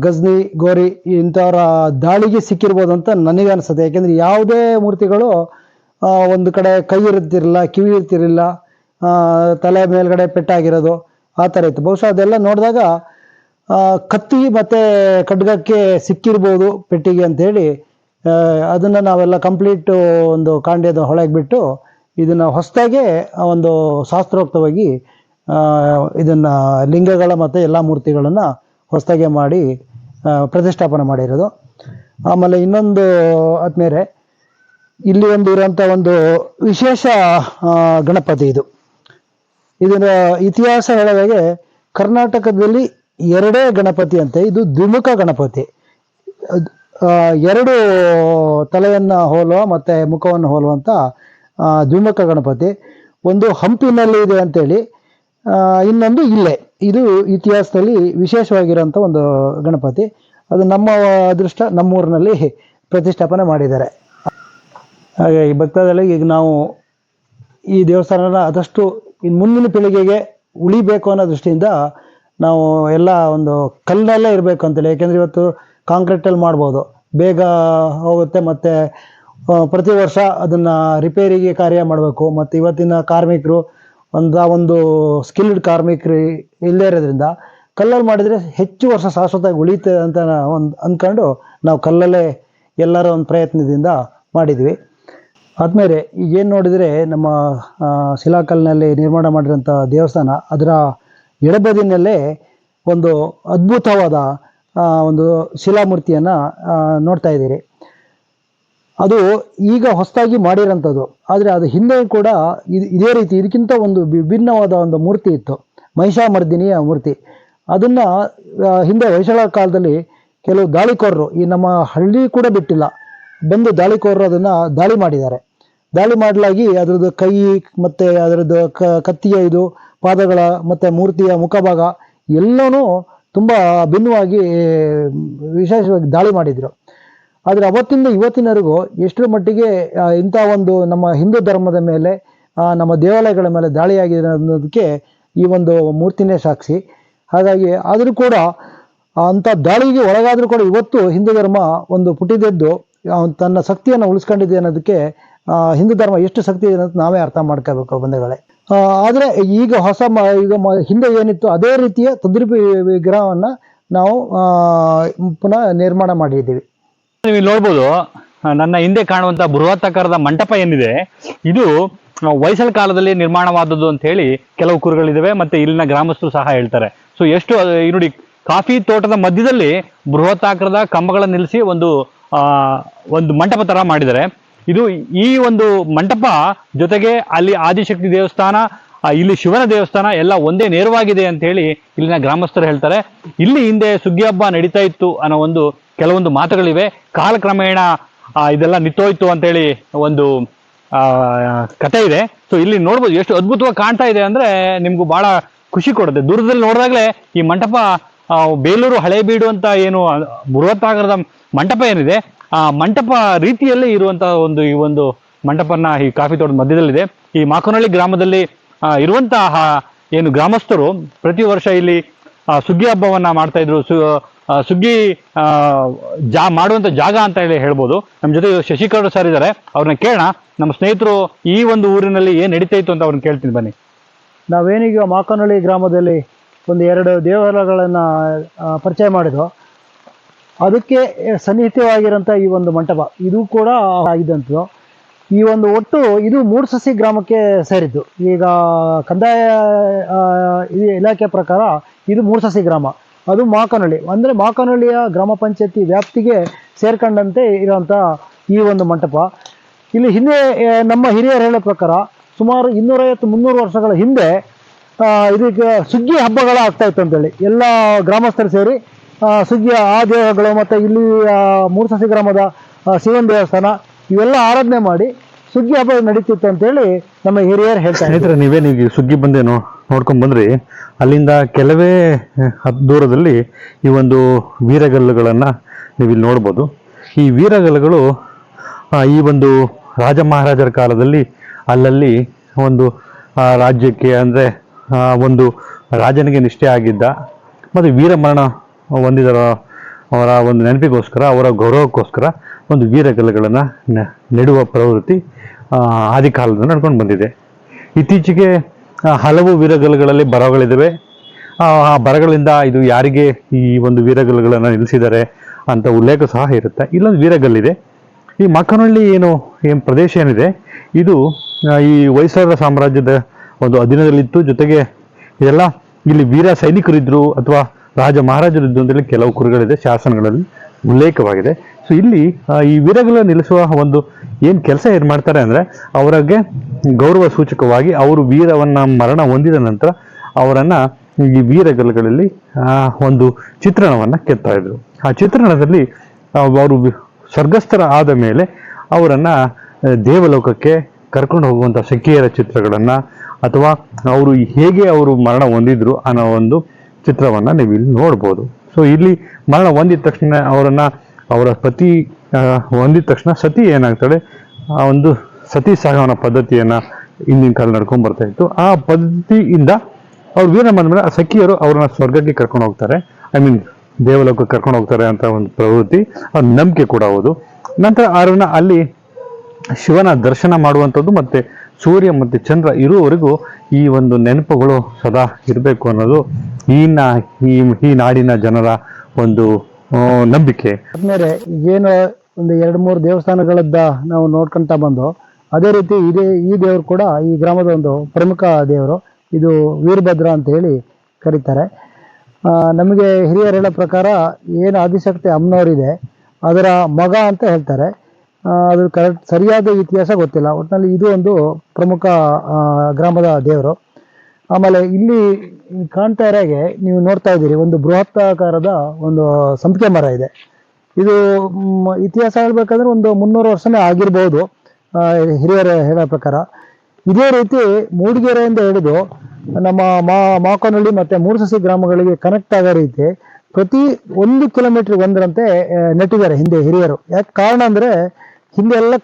ಗಜ್ನಿ ಗೋರಿ ಇಂಥವರ ದಾಳಿಗೆ ಸಿಕ್ಕಿರ್ಬೋದು ಅಂತ ನನಗೆ ಅನಿಸುತ್ತೆ. ಯಾಕೆಂದರೆ ಯಾವುದೇ ಮೂರ್ತಿಗಳು ಒಂದು ಕಡೆ ಕೈ ಇರ್ತಿರಲಿಲ್ಲ ಕಿವಿ ಇರ್ತಿರಲಿಲ್ಲ ತಲೆ ಮೇಲ್ಗಡೆ ಪೆಟ್ಟಾಗಿರೋದು ಆ ಥರ ಇತ್ತು. ಬಹುಶಃ ಅದೆಲ್ಲ ನೋಡಿದಾಗ ಕತ್ತಿ ಮತ್ತು ಖಡ್ಗಕ್ಕೆ ಸಿಕ್ಕಿರ್ಬೋದು ಪೆಟ್ಟಿಗೆ ಅಂತೇಳಿ ಆ, ಅದನ್ನ ನಾವೆಲ್ಲ ಕಂಪ್ಲೀಟ್ ಒಂದು ಕಾಂಡ್ಯದ ಹೊಳೆಗೆ ಬಿಟ್ಟು ಇದನ್ನು ಹೊಸದಾಗೆ ಒಂದು ಶಾಸ್ತ್ರೋಕ್ತವಾಗಿ ಇದನ್ನು ಲಿಂಗಗಳ ಮತ್ತು ಎಲ್ಲ ಮೂರ್ತಿಗಳನ್ನು ಹೊಸದಾಗೆ ಮಾಡಿ ಪ್ರತಿಷ್ಠಾಪನೆ ಮಾಡಿರೋದು. ಆಮೇಲೆ ಇನ್ನೊಂದು ಆದ್ಮೇಲೆ ಇಲ್ಲಿ ಒಂದು ಇರೋಂಥ ಒಂದು ವಿಶೇಷ ಗಣಪತಿ ಇದು. ಇದರ ಇತಿಹಾಸ ಹೇಳಿದಾಗೆ ಕರ್ನಾಟಕದಲ್ಲಿ ಎರಡೇ ಗಣಪತಿ ಅಂತೆ, ಇದು ದ್ವಿಮುಖ ಗಣಪತಿ. ಎರಡು ತಲೆಯನ್ನ ಹೋಲುವ ಮತ್ತೆ ಮುಖವನ್ನು ಹೋಲುವಂತ ಆ, ದ್ವಿಮುಖ ಗಣಪತಿ. ಒಂದು ಹಂಪಿನಲ್ಲಿ ಇದೆ ಅಂತೇಳಿ ಇನ್ನೊಂದು ಇಲ್ಲೇ. ಇದು ಇತಿಹಾಸದಲ್ಲಿ ವಿಶೇಷವಾಗಿರುವಂಥ ಒಂದು ಗಣಪತಿ. ಅದು ನಮ್ಮ ಅದೃಷ್ಟ ನಮ್ಮೂರಿನಲ್ಲಿ ಪ್ರತಿಷ್ಠಾಪನೆ ಮಾಡಿದ್ದಾರೆ. ಹಾಗೆ ಈ ಭಕ್ತದಲ್ಲಿ ಈಗ ನಾವು ಈ ದೇವಸ್ಥಾನನ ಆದಷ್ಟು ಇನ್ನು ಮುಂದಿನ ಪೀಳಿಗೆಗೆ ಉಳಿಬೇಕು ಅನ್ನೋ ದೃಷ್ಟಿಯಿಂದ ನಾವು ಎಲ್ಲ ಒಂದು ಕಲ್ಲಲ್ಲೇ ಇರಬೇಕು ಅಂತೇಳಿ. ಯಾಕೆಂದರೆ ಇವತ್ತು ಕಾಂಕ್ರೀಟಲ್ಲಿ ಮಾಡ್ಬೋದು. ಬೇಗ ಹೋಗುತ್ತೆ ಮತ್ತು ಪ್ರತಿ ವರ್ಷ ಅದನ್ನು ರಿಪೇರಿಗೆ ಕಾರ್ಯ ಮಾಡಬೇಕು. ಮತ್ತು ಇವತ್ತಿನ ಕಾರ್ಮಿಕರು ಒಂದು ಒಂದು ಸ್ಕಿಲ್ಡ್ ಕಾರ್ಮಿಕರು ಇಲ್ಲದೇ ಇರೋದ್ರಿಂದ ಕಲ್ಲಲ್ಲಿ ಮಾಡಿದರೆ ಹೆಚ್ಚು ವರ್ಷ ಶಾಶ್ವತವಾಗಿ ಉಳಿಯುತ್ತೆ ಅಂತ ಒಂದು ಅಂದ್ಕೊಂಡು ನಾವು ಕಲ್ಲಲ್ಲೇ ಎಲ್ಲರೂ ಒಂದು ಪ್ರಯತ್ನದಿಂದ ಮಾಡಿದ್ವಿ. ಆದಮೇಲೆ ಈಗೇನು ನೋಡಿದರೆ ನಮ್ಮ ಶಿಲಾಕಲ್ನಲ್ಲಿ ನಿರ್ಮಾಣ ಮಾಡಿರೋಂಥ ದೇವಸ್ಥಾನ ಅದರ ಎಡಬದಿನಲ್ಲೇ ಒಂದು ಅದ್ಭುತವಾದ ಒಂದು ಶಿಲಾಮೂರ್ತಿಯನ್ನು ನೋಡ್ತಾ ಇದ್ದೀರಿ. ಅದು ಈಗ ಹೊಸದಾಗಿ ಮಾಡಿರೋಂಥದ್ದು. ಆದರೆ ಅದು ಹಿಂದೆ ಕೂಡ ಇದು, ಇದೇ ರೀತಿ ಇದಕ್ಕಿಂತ ಒಂದು ವಿಭಿನ್ನವಾದ ಒಂದು ಮೂರ್ತಿ ಇತ್ತು. ಮಹಿಷಾಮರ್ದಿನಿಯ ಮೂರ್ತಿ. ಅದನ್ನು ಹಿಂದೆ ಹೊಯ್ಸಳ ಕಾಲದಲ್ಲಿ ಕೆಲವು ದಾಳಿಕೋರರು, ಈ ನಮ್ಮ ಹಳ್ಳಿ ಕೂಡ ಬಿಟ್ಟಿಲ್ಲ. ಬಂದು ದಾಳಿಕೋರರು ಅದನ್ನು ದಾಳಿ ಮಾಡಿದ್ದಾರೆ. ದಾಳಿ ಮಾಡಲಾಗಿ ಅದರದ್ದು ಕೈ, ಮತ್ತು ಅದರದ್ದು ಕತ್ತಿಯ ಇದು, ಪಾದಗಳ, ಮತ್ತು ಮೂರ್ತಿಯ ಮುಖಭಾಗ, ಎಲ್ಲನೂ ತುಂಬ ಭಿನ್ನವಾಗಿ, ವಿಶೇಷವಾಗಿ ದಾಳಿ ಮಾಡಿದರು. ಆದರೆ ಅವತ್ತಿಂದ ಇವತ್ತಿನವರೆಗೂ ಎಷ್ಟರ ಮಟ್ಟಿಗೆ ಇಂಥ ಒಂದು ನಮ್ಮ ಹಿಂದೂ ಧರ್ಮದ ಮೇಲೆ ನಮ್ಮ ದೇವಾಲಯಗಳ ಮೇಲೆ ದಾಳಿಯಾಗಿದೆ ಅನ್ನೋದಕ್ಕೆ ಈ ಒಂದು ಮೂರ್ತಿನೇ ಸಾಕ್ಷಿ. ಹಾಗಾಗಿ ಆದರೂ ಕೂಡ ಅಂಥ ದಾಳಿಗೆ ಒಳಗಾದರೂ ಕೂಡ ಇವತ್ತು ಹಿಂದೂ ಧರ್ಮ ಒಂದು ಪುಟಿದೆದ್ದು ತನ್ನ ಶಕ್ತಿಯನ್ನು ಉಳಿಸ್ಕೊಂಡಿದೆ ಅನ್ನೋದಕ್ಕೆ ಹಿಂದೂ ಧರ್ಮ ಎಷ್ಟು ಶಕ್ತಿ ಇದೆ ಅಂತ ನಾವೇ ಅರ್ಥ ಮಾಡ್ಕೋಬೇಕು ಬಂಧುಗಳೇ. ಆದರೆ ಈಗ ಹೊಸ ಮ, ಈಗ ಮ, ಹಿಂದೆ ಏನಿತ್ತು, ಅದೇ ರೀತಿಯ ತದ್ರೂಪಿ ವಿಗ್ರಹವನ್ನು ನಾವು ಪುನಃ ನಿರ್ಮಾಣ ಮಾಡಿದ್ದೀವಿ. ನೀವು ನೋಡ್ಬೋದು ನನ್ನ ಹಿಂದೆ ಕಾಣುವಂತ ಬೃಹತ್ತಾಕಾರದ ಮಂಟಪ ಏನಿದೆ, ಇದು ವಯಸ್ಸಲ್ ಕಾಲದಲ್ಲಿ ನಿರ್ಮಾಣವಾದದ್ದು ಅಂತ ಹೇಳಿ ಕೆಲವು ಕುರುಗಳಿದ್ದಾವೆ ಮತ್ತೆ ಇಲ್ಲಿನ ಗ್ರಾಮಸ್ಥರು ಸಹ ಹೇಳ್ತಾರೆ. ಸೊ ಎಷ್ಟು ನೋಡಿ, ಕಾಫಿ ತೋಟದ ಮಧ್ಯದಲ್ಲಿ ಬೃಹತ್ತಾಕಾರದ ಕಂಬಗಳನ್ನು ನಿಲ್ಲಿಸಿ ಒಂದು ಒಂದು ಮಂಟಪ ತರ ಮಾಡಿದ್ದಾರೆ. ಇದು ಈ ಒಂದು ಮಂಟಪ ಜೊತೆಗೆ ಅಲ್ಲಿ ಆದಿಶಕ್ತಿ ದೇವಸ್ಥಾನ ಇಲ್ಲಿ ಶಿವನ ದೇವಸ್ಥಾನ ಎಲ್ಲ ಒಂದೇ ನೇರವಾಗಿದೆ ಅಂತ ಹೇಳಿ ಇಲ್ಲಿನ ಗ್ರಾಮಸ್ಥರು ಹೇಳ್ತಾರೆ. ಇಲ್ಲಿ ಹಿಂದೆ ಸುಗ್ಗಿ ಹಬ್ಬ ನಡೀತಾ ಇತ್ತು ಅನ್ನೋ ಒಂದು ಕೆಲವೊಂದು ಮಾತುಗಳಿವೆ. ಕಾಲಕ್ರಮೇಣ ಇದೆಲ್ಲ ನಿಂತೋಯ್ತು ಅಂತೇಳಿ ಒಂದು ಕತೆ ಇದೆ. ಸೊ ಇಲ್ಲಿ ನೋಡ್ಬೋದು ಎಷ್ಟು ಅದ್ಭುತವಾಗಿ ಕಾಣ್ತಾ ಇದೆ ಅಂದ್ರೆ ನಿಮ್ಗೂ ಬಹಳ ಖುಷಿ ಕೊಡುತ್ತೆ. ದೂರದಲ್ಲಿ ನೋಡಿದಾಗಲೇ ಈ ಮಂಟಪ ಬೇಲೂರು ಹಳೇಬೀಡು ಅಂತ ಏನು ಬೃಹತ್ತಾಗರದ ಮಂಟಪ ಏನಿದೆ ಆ ಮಂಟಪ ರೀತಿಯಲ್ಲೇ ಇರುವಂತಹ ಒಂದು ಈ ಒಂದು ಮಂಟಪನ ಈ ಕಾಫಿ ತೋಟದ ಮಧ್ಯದಲ್ಲಿದೆ. ಈ ಮಾಕನಹಳ್ಳಿ ಗ್ರಾಮದಲ್ಲಿ ಇರುವಂತಹ ಏನು ಗ್ರಾಮಸ್ಥರು ಪ್ರತಿ ವರ್ಷ ಇಲ್ಲಿ ಸುಗ್ಗಿ ಹಬ್ಬವನ್ನ ಮಾಡ್ತಾ ಇದ್ರು. ಸುಗ್ಗಿ ಜಾ, ಮಾಡುವಂತ ಜಾಗ ಅಂತ ಹೇಳಿ ಹೇಳ್ಬೋದು. ನಮ್ಮ ಜೊತೆ ಶಶಿಕರ್ ಸರ್ ಇದ್ದಾರೆ ಅವ್ರನ್ನ ಕೇಳೋಣ. ನಮ್ಮ ಸ್ನೇಹಿತರು ಈ ಒಂದು ಊರಿನಲ್ಲಿ ಏನ್ ನಡೀತಾ ಇತ್ತು ಅಂತ ಅವ್ರನ್ನ ಕೇಳ್ತೀನಿ ಬನ್ನಿ. ನಾವೇನೀಗ ಮಾಕನಹಳ್ಳಿ ಗ್ರಾಮದಲ್ಲಿ ಒಂದು ಎರಡು ದೇವಾಲಯಗಳನ್ನು ಪರಿಚಯ ಮಾಡಿದ್ವು. ಅದಕ್ಕೆ ಸನ್ನಿಹಿತವಾಗಿರೋಂಥ ಈ ಒಂದು ಮಂಟಪ. ಇದು ಕೂಡ ಆಗಿದ್ದಂಥದ್ದು ಈ ಒಂದು ಒಟ್ಟು ಇದು ಮೂರು ಸಸಿ ಗ್ರಾಮಕ್ಕೆ ಸೇರಿದ್ದು. ಈಗ ಕಂದಾಯ ಇಲಾಖೆ ಪ್ರಕಾರ ಇದು ಮೂರು ಸಸಿ ಗ್ರಾಮ. ಅದು ಮಾಕನಹಳ್ಳಿ. ಅಂದರೆ ಮಾಕನಹಳ್ಳಿಯ ಗ್ರಾಮ ಪಂಚಾಯತಿ ವ್ಯಾಪ್ತಿಗೆ ಸೇರ್ಕೊಂಡಂತೆ ಇರುವಂಥ ಈ ಒಂದು ಮಂಟಪ. ಇಲ್ಲಿ ಹಿಂದೆ ನಮ್ಮ ಹಿರಿಯರು ಹೇಳೋ ಪ್ರಕಾರ ಸುಮಾರು ಇನ್ನೂರೈವತ್ತು, ಮುನ್ನೂರು ವರ್ಷಗಳ ಹಿಂದೆ ಇದಕ್ಕೆ ಸುಗ್ಗಿ ಹಬ್ಬಗಳ ಆಗ್ತಾ ಇತ್ತು ಅಂತೇಳಿ. ಎಲ್ಲ ಗ್ರಾಮಸ್ಥರು ಸೇರಿ ಸುಗ್ಗಿಯ ಆ ದೇವಗಳು ಮತ್ತು ಇಲ್ಲಿ ಮೂರ್ಸಸಿ ಗ್ರಾಮದ ಶಿವನ ದೇವಸ್ಥಾನ, ಇವೆಲ್ಲ ಆರಾಧನೆ ಮಾಡಿ ಸುಗ್ಗಿ ಹಬ್ಬ ನಡೀತಿತ್ತು ಅಂತೇಳಿ ನಮ್ಮ ಹಿರಿಯರು ಹೇಳ್ತಾರೆ ಸ್ನೇಹಿತರೆ ನೀವೇನು ಈಗ ಸುಗ್ಗಿ ಬಂದೇನು ನೋಡ್ಕೊಂಡು ಬಂದ್ರಿ. ಅಲ್ಲಿಂದ ಕೆಲವೇ ದೂರದಲ್ಲಿ ಈ ಒಂದು ವೀರಗಲ್ಲುಗಳನ್ನು ನೀವು ಇಲ್ಲಿ ನೋಡ್ಬೋದು. ಈ ವೀರಗಲ್ಲುಗಳು ಈ ಒಂದು ರಾಜ ಮಹಾರಾಜರ ಕಾಲದಲ್ಲಿ ಅಲ್ಲಲ್ಲಿ ಒಂದು ರಾಜ್ಯಕ್ಕೆ ಅಂದರೆ ಒಂದು ರಾಜನಿಗೆ ನಿಷ್ಠೆ ಆಗಿದ್ದ, ಮತ್ತು ವೀರಮರಣ ಹೊಂದಿದರ ಅವರ ಒಂದು ನೆನಪಿಗೋಸ್ಕರ, ಅವರ ಗೌರವಕ್ಕೋಸ್ಕರ ಒಂದು ವೀರಗಲ್ಲುಗಳನ್ನು ನೆಡುವ ಪ್ರವೃತ್ತಿ ಆದಿಕಾಲದಿಂದ ನಡ್ಕೊಂಡು ಬಂದಿದೆ. ಇತ್ತೀಚೆಗೆ ಹಲವು ವೀರಗಲ್ಲುಗಳಲ್ಲಿ ಬರಗಳಿದ್ದಾವೆ ಆ ಆ ಬರಗಳಿಂದ ಇದು ಯಾರಿಗೆ ಈ ಒಂದು ವೀರಗಲ್ಲುಗಳನ್ನು ನಿಲ್ಲಿಸಿದ್ದಾರೆ ಅಂತ ಉಲ್ಲೇಖ ಸಹ ಇರುತ್ತೆ. ಇಲ್ಲೊಂದು ವೀರಗಲ್ಲಿದೆ ಈ ಮಕ್ಕನಹಳ್ಳಿ ಏನು ಏನು ಪ್ರದೇಶ ಏನಿದೆ, ಇದು ಈ ವೈಸರ ಸಾಮ್ರಾಜ್ಯದ ಒಂದು ಅಧೀನದಲ್ಲಿತ್ತು. ಜೊತೆಗೆ ಇದೆಲ್ಲ ಇಲ್ಲಿ ವೀರ ಸೈನಿಕರಿದ್ದರು ಅಥವಾ ರಾಜ ಮಹಾರಾಜರು ಅಂತೇಳಿ ಕೆಲವು ಕುರುಗಳಿದೆ, ಶಾಸನಗಳಲ್ಲಿ ಉಲ್ಲೇಖವಾಗಿದೆ. ಸೊ ಇಲ್ಲಿ ಈ ವೀರಗಳ ನಿಲ್ಲಿಸುವ ಒಂದು ಏನು ಕೆಲಸ ಏನು ಮಾಡ್ತಾರೆ ಅಂದರೆ, ಅವರಿಗೆ ಗೌರವ ಸೂಚಕವಾಗಿ ಅವರು ವೀರವನ್ನು ಮರಣ ಹೊಂದಿದ ನಂತರ ಅವರನ್ನು ಈ ವೀರಗಲ್ಗಳಲ್ಲಿ ಒಂದು ಚಿತ್ರಣವನ್ನು ಕೆತ್ತಾ ಇದ್ರು. ಆ ಚಿತ್ರಣದಲ್ಲಿ ಅವರು ಸ್ವರ್ಗಸ್ಥರ ಆದ ಮೇಲೆ ಅವರನ್ನು ದೇವಲೋಕಕ್ಕೆ ಕರ್ಕೊಂಡು ಹೋಗುವಂಥ ಸಖಿಯರ ಚಿತ್ರಗಳನ್ನು ಅಥವಾ ಅವರು ಹೇಗೆ ಅವರು ಮರಣ ಹೊಂದಿದ್ರು ಅನ್ನೋ ಒಂದು ಚಿತ್ರವನ್ನ ನೀವು ಇಲ್ಲಿ ನೋಡ್ಬೋದು. ಸೊ ಇಲ್ಲಿ ಮರಣ ಹೊಂದಿದ ತಕ್ಷಣ ಅವರನ್ನು, ಅವರ ಪತಿ ಹೊಂದಿದ ತಕ್ಷಣ ಸತಿ ಏನಾಗ್ತಾಳೆ ಆ ಒಂದು ಸತಿ ಸಾಗವನ ಪದ್ಧತಿಯನ್ನ ಹಿಂದಿನ ಕಾಲ ನಡ್ಕೊಂಡು ಬರ್ತಾ ಇತ್ತು. ಆ ಪದ್ಧತಿಯಿಂದ ಅವ್ರು ವೀರ ಮೇಲೆ ಆ ಸಖಿಯರು ಅವ್ರನ್ನ ಸ್ವರ್ಗಕ್ಕೆ ಕರ್ಕೊಂಡು ಹೋಗ್ತಾರೆ. ಐ ಮೀನ್ ದೇವಲೋಕಕ್ಕೆ ಕರ್ಕೊಂಡು ಹೋಗ್ತಾರೆ ಅಂತ ಒಂದು ಪ್ರವೃತ್ತಿ ಅವ್ರ ನಂಬಿಕೆ ಕೂಡ ಹೌದು. ನಂತರ ಅವ್ರನ್ನ ಅಲ್ಲಿ ಶಿವನ ದರ್ಶನ ಮಾಡುವಂಥದ್ದು ಮತ್ತೆ ಸೂರ್ಯ ಮತ್ತು ಚಂದ್ರ ಇರುವವರೆಗೂ ಈ ಒಂದು ನೆನಪುಗಳು ಸದಾ ಇರಬೇಕು ಅನ್ನೋದು ಈ ನಾ ಈ ನಾಡಿನ ಜನರ ಒಂದು ನಂಬಿಕೆ. ಆದ್ಮೇಲೆ ಏನು ಒಂದು ಎರಡು ಮೂರು ದೇವಸ್ಥಾನಗಳದ್ದ ನಾವು ನೋಡ್ಕೊಂತ ಬಂದು, ಅದೇ ರೀತಿ ಇದೇ ಈ ದೇವರು ಕೂಡ ಈ ಗ್ರಾಮದ ಒಂದು ಪ್ರಮುಖ ದೇವರು, ಇದು ವೀರಭದ್ರ ಅಂತ ಹೇಳಿ ಕರೀತಾರೆ. ನಮಗೆ ಹಿರಿಯರ ಪ್ರಕಾರ ಏನು ಆದಿಶಕ್ತಿ ಅಮ್ಮನವರಿದೆ, ಅದರ ಮಗ ಅಂತ ಹೇಳ್ತಾರೆ. ಅದು ಕರೆಕ್ಟ್ ಸರಿಯಾದ ಇತಿಹಾಸ ಗೊತ್ತಿಲ್ಲ. ಒಟ್ಟಿನಲ್ಲಿ ಇದು ಒಂದು ಪ್ರಮುಖ ಗ್ರಾಮದ ದೇವರು. ಆಮೇಲೆ ಇಲ್ಲಿ ಕಾಣ್ತಾ ಇರೋಗೆ ನೀವು ನೋಡ್ತಾ ಇದ್ದೀರಿ, ಒಂದು ಬೃಹತ್ತಾಕಾರದ ಒಂದು ಸಂಪಿಗೆ ಮರ ಇದೆ. ಇದು ಇತಿಹಾಸ ಹೇಳ್ಬೇಕಂದ್ರೆ ಒಂದು ಮುನ್ನೂರು ವರ್ಷನೇ ಆಗಿರ್ಬೋದು ಹಿರಿಯರೇ ಹೇಳೋ ಪ್ರಕಾರ. ಇದೇ ರೀತಿ ಮೂಡಿಗೆರೆಯಿಂದ ಹಿಡಿದು ನಮ್ಮ ಮಾ ಮಾಕೋನಹಳ್ಳಿ ಮತ್ತು ಮೂರ್ಸಸಿ ಗ್ರಾಮಗಳಿಗೆ ಕನೆಕ್ಟ್ ಆಗೋ ರೀತಿ ಪ್ರತಿ ಒಂದು ಕಿಲೋಮೀಟರ್ ಒಂದರಂತೆ ನೆಟ್ಟಿದ್ದಾರೆ ಹಿಂದೆ ಹಿರಿಯರು. ಯಾಕೆ ಕಾರಣ ಅಂದ್ರೆ ಹಿಂದೆ ಎಲ್ಲ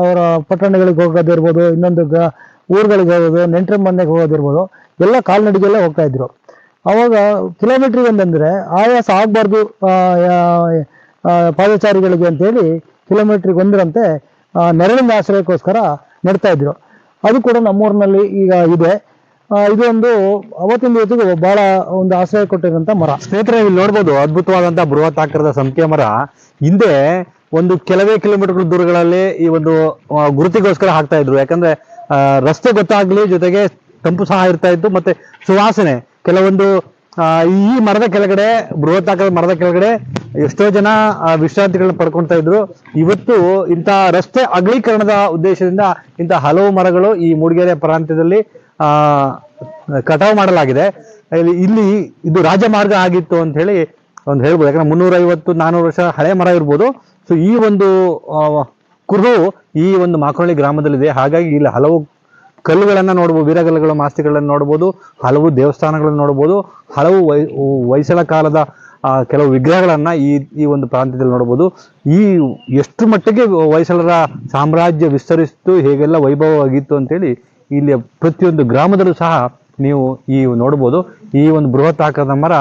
ಅವರ ಪಟ್ಟಣಗಳಿಗೆ ಹೋಗೋದಿರ್ಬೋದು, ಇನ್ನೊಂದು ಗ, ಊರುಗಳಿಗೆ ಹೋಗೋದು, ನೆಂಟರ ಮನೆಗೆ ಹೋಗೋದಿರ್ಬೋದು, ಎಲ್ಲ ಕಾಲ್ನಡಿಗೆಲ್ಲ ಹೋಗ್ತಾ ಇದ್ರು. ಅವಾಗ ಕಿಲೋಮೀಟ್ರಿಗೆ ಒಂದಂದ್ರೆ ಆಯಾಸ ಆಗಬಾರ್ದು ಪಾದಚಾರಿಗಳಿಗೆ ಅಂತೇಳಿ ಕಿಲೋಮೀಟ್ರಿಗೆ ಒಂದರಂತೆ ನೆರಳಿನ ಆಶ್ರಯಕ್ಕೋಸ್ಕರ ನೆಡ್ತಾ ಇದ್ರು. ಅದು ಕೂಡ ನಮ್ಮೂರಿನಲ್ಲಿ ಈಗ ಇದೆ. ಇದೊಂದು ಅವತ್ತಿನ ಜೊತೆಗೆ ಬಹಳ ಒಂದು ಆಶ್ರಯ ಕೊಟ್ಟಿರುವಂತ ಮರ. ಸ್ನೇಹಿತರೆ, ಇಲ್ಲಿ ನೋಡ್ಬೋದು ಅದ್ಭುತವಾದಂತಹ ಬೃಹತ್ ಆಕಾರದ ಸಂಪಿಗೆ ಮರ. ಹಿಂದೆ ಒಂದು ಕೆಲವೇ ಕಿಲೋಮೀಟರ್ ದೂರಗಳಲ್ಲಿ ಈ ಒಂದು ಗುರುತಿಗೋಸ್ಕರ ಹಾಕ್ತಾ ಇದ್ರು. ಯಾಕಂದ್ರೆ ರಸ್ತೆ ಗೊತ್ತಾಗ್ಲಿ ಜೊತೆಗೆ ತಂಪು ಸಹ ಇರ್ತಾ ಇತ್ತು ಮತ್ತೆ ಸುವಾಸನೆ. ಕೆಲವೊಂದು ಈ ಮರದ ಕೆಳಗಡೆ ಬೃಹತ್ ಆಕಾರದ ಮರದ ಕೆಳಗಡೆ ಎಷ್ಟೋ ಜನ ವಿಶ್ರಾಂತಿಗಳನ್ನ ಪಡ್ಕೊಳ್ತಾ ಇದ್ರು. ಇವತ್ತು ಇಂಥ ರಸ್ತೆ ಅಗಲೀಕರಣದ ಉದ್ದೇಶದಿಂದ ಇಂಥ ಹಲವು ಮರಗಳು ಈ ಮೂಡಿಗೆರೆ ಪ್ರಾಂತ್ಯದಲ್ಲಿ, ಆ, ಕಟಾವು ಮಾಡಲಾಗಿದೆ. ಇಲ್ಲಿ ಇಲ್ಲಿ ಇದು ರಾಜಮಾರ್ಗ ಆಗಿತ್ತು ಅಂತ ಹೇಳಿ ಒಂದು ಹೇಳ್ಬೋದು. ಯಾಕಂದ್ರೆ ಮುನ್ನೂರ ಐವತ್ತು ನಾನೂರು ವರ್ಷ ಹಳೆ ಮರ ಇರ್ಬೋದು. ಸೊ ಈ ಒಂದು ಕುರು ಈ ಒಂದು ಮಾಕನಹಳ್ಳಿ ಗ್ರಾಮದಲ್ಲಿದೆ. ಹಾಗಾಗಿ ಇಲ್ಲಿ ಹಲವು ಕಲ್ಲುಗಳನ್ನು ನೋಡ್ಬೋದು, ವೀರಗಲ್ಲುಗಳು, ಮಾಸ್ತಿಗಳನ್ನು ನೋಡ್ಬೋದು, ಹಲವು ದೇವಸ್ಥಾನಗಳನ್ನು ನೋಡ್ಬೋದು, ಹಲವು ವೈ ಕಾಲದ ಕೆಲವು ವಿಗ್ರಹಗಳನ್ನು ಈ ಈ ಒಂದು ಪ್ರಾಂತ್ಯದಲ್ಲಿ ನೋಡ್ಬೋದು. ಈ ಎಷ್ಟು ಮಟ್ಟಿಗೆ ಹೊಯ್ಸಳರ ಸಾಮ್ರಾಜ್ಯ ವಿಸ್ತರಿಸಿತು, ಹೇಗೆಲ್ಲ ವೈಭವವಾಗಿತ್ತು ಅಂತೇಳಿ ಇಲ್ಲಿ ಪ್ರತಿಯೊಂದು ಗ್ರಾಮದಲ್ಲೂ ಸಹ ನೀವು ಈ ನೋಡ್ಬೋದು. ಈ ಒಂದು ಬೃಹತ್ ಆಕಾರದ ಮರ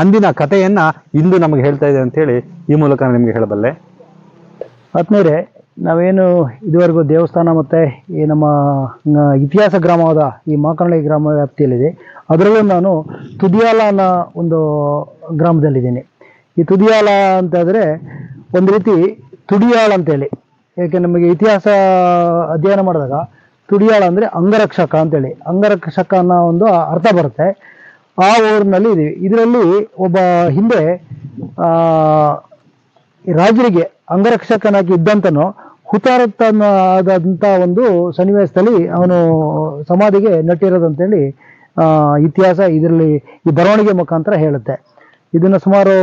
ಅಂದಿನ ಕಥೆಯನ್ನ ಇಂದು ನಮಗೆ ಹೇಳ್ತಾ ಇದೆ ಅಂತ ಹೇಳಿ ಈ ಮೂಲಕ ನಿಮಗೆ ಹೇಳಬಲ್ಲೆ. ಆತ್ಮೀಯರೇ, ನಾವೇನು ಇದುವರೆಗೂ ದೇವಸ್ಥಾನ ಮತ್ತು ಈ ನಮ್ಮ ಇತಿಹಾಸ ಗ್ರಾಮವಾದ ಈ ಮಾಕನಳ್ಳಿ ಗ್ರಾಮ ವ್ಯಾಪ್ತಿಯಲ್ಲಿದೆ. ಅದರಲ್ಲೂ ನಾನು ತುದಿಯಾಲ ಅನ್ನೋ ಒಂದು ಗ್ರಾಮದಲ್ಲಿದ್ದೀನಿ. ಈ ತುದಿಯಾಲ ಅಂತಾದರೆ ಒಂದು ರೀತಿ ತುಡಿಯಾಳ ಅಂತೇಳಿ. ಯಾಕೆ ನಮಗೆ ಇತಿಹಾಸ ಅಧ್ಯಯನ ಮಾಡಿದಾಗ ತುಡಿಯಾಳ ಅಂದರೆ ಅಂಗರಕ್ಷಕ ಅಂತೇಳಿ. ಅಂಗರಕ್ಷಕ ಅನ್ನೋ ಒಂದು ಅರ್ಥ ಬರುತ್ತೆ. ಆ ಓವರ್ನಲ್ಲಿ ಇದೆ. ಇದರಲ್ಲಿ ಒಬ್ಬ ಹಿಂದೆ ಆ, ರಾಜರಿಗೆ ಅಂಗರಕ್ಷಕನಾಗಿ ಇದ್ದಂತನು ಹುತಾರತನಾದಂಥ ಒಂದು ಸನ್ನಿವೇಶದಲ್ಲಿ ಅವನು ಸಮಾಧಿಗೆ ನಟ್ಟಿರೋದಂತೇಳಿ ಆ, ಇತಿಹಾಸ ಇದರಲ್ಲಿ ಈ ಬರವಣಿಗೆ ಮುಖಾಂತರ ಹೇಳುತ್ತೆ. ಇದನ್ನು ಸುಮಾರು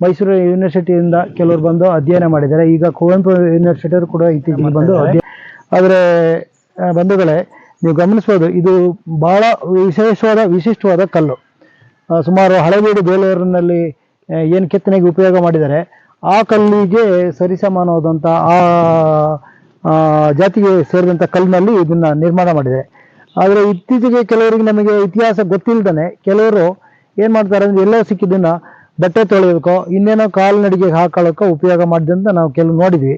ಮೈಸೂರು ಯೂನಿವರ್ಸಿಟಿಯಿಂದ ಕೆಲವರು ಬಂದು ಅಧ್ಯಯನ ಮಾಡಿದ್ದಾರೆ. ಈಗ ಕುವೆಂಪು ಯೂನಿವರ್ಸಿಟಿಯವರು ಕೂಡ ಇತ್ತೀಚೆಗೆ ಬಂದು ಅಧ್ಯಯನ ಆದರೆ ಬಂಧುಗಳೇ ನೀವು ಗಮನಿಸ್ಬೋದು ಇದು ಬಹಳ ವಿಶೇಷವಾದ ವಿಶಿಷ್ಟವಾದ ಕಲ್ಲು. ಸುಮಾರು ಹಳೆಬೀಡು ಬೇಲೂರಿನಲ್ಲಿ ಏನು ಕೆತ್ತನೆಗೆ ಉಪಯೋಗ ಮಾಡಿದ್ದಾರೆ, ಆ ಕಲ್ಲಿಗೆ ಸರಿಸಮಾನವಾದಂಥ ಆ ಜಾತಿಗೆ ಸೇರಿದಂಥ ಕಲ್ಲಿನಲ್ಲಿ ಇದನ್ನು ನಿರ್ಮಾಣ ಮಾಡಿದೆ ಆದರೆ ಇತ್ತೀಚೆಗೆ ಕೆಲವರಿಗೆ ನಮಗೆ ಇತಿಹಾಸ ಗೊತ್ತಿಲ್ಲದೆ ಕೆಲವರು ಏನು ಮಾಡ್ತಾರೆ ಅಂದರೆ ಎಲ್ಲೋ ಸಿಕ್ಕಿದ್ದನ್ನು ಬಟ್ಟೆ ತೊಳೆಯೋದಕ್ಕೋ, ಇನ್ನೇನೋ ಕಾಲ್ನಡಿಗೆ ಹಾಕೊಳ್ಳೋಕ್ಕೋ ಉಪಯೋಗ ಮಾಡಿದಂತ ನಾವು ಕೆಲವು ನೋಡಿದ್ವಿ.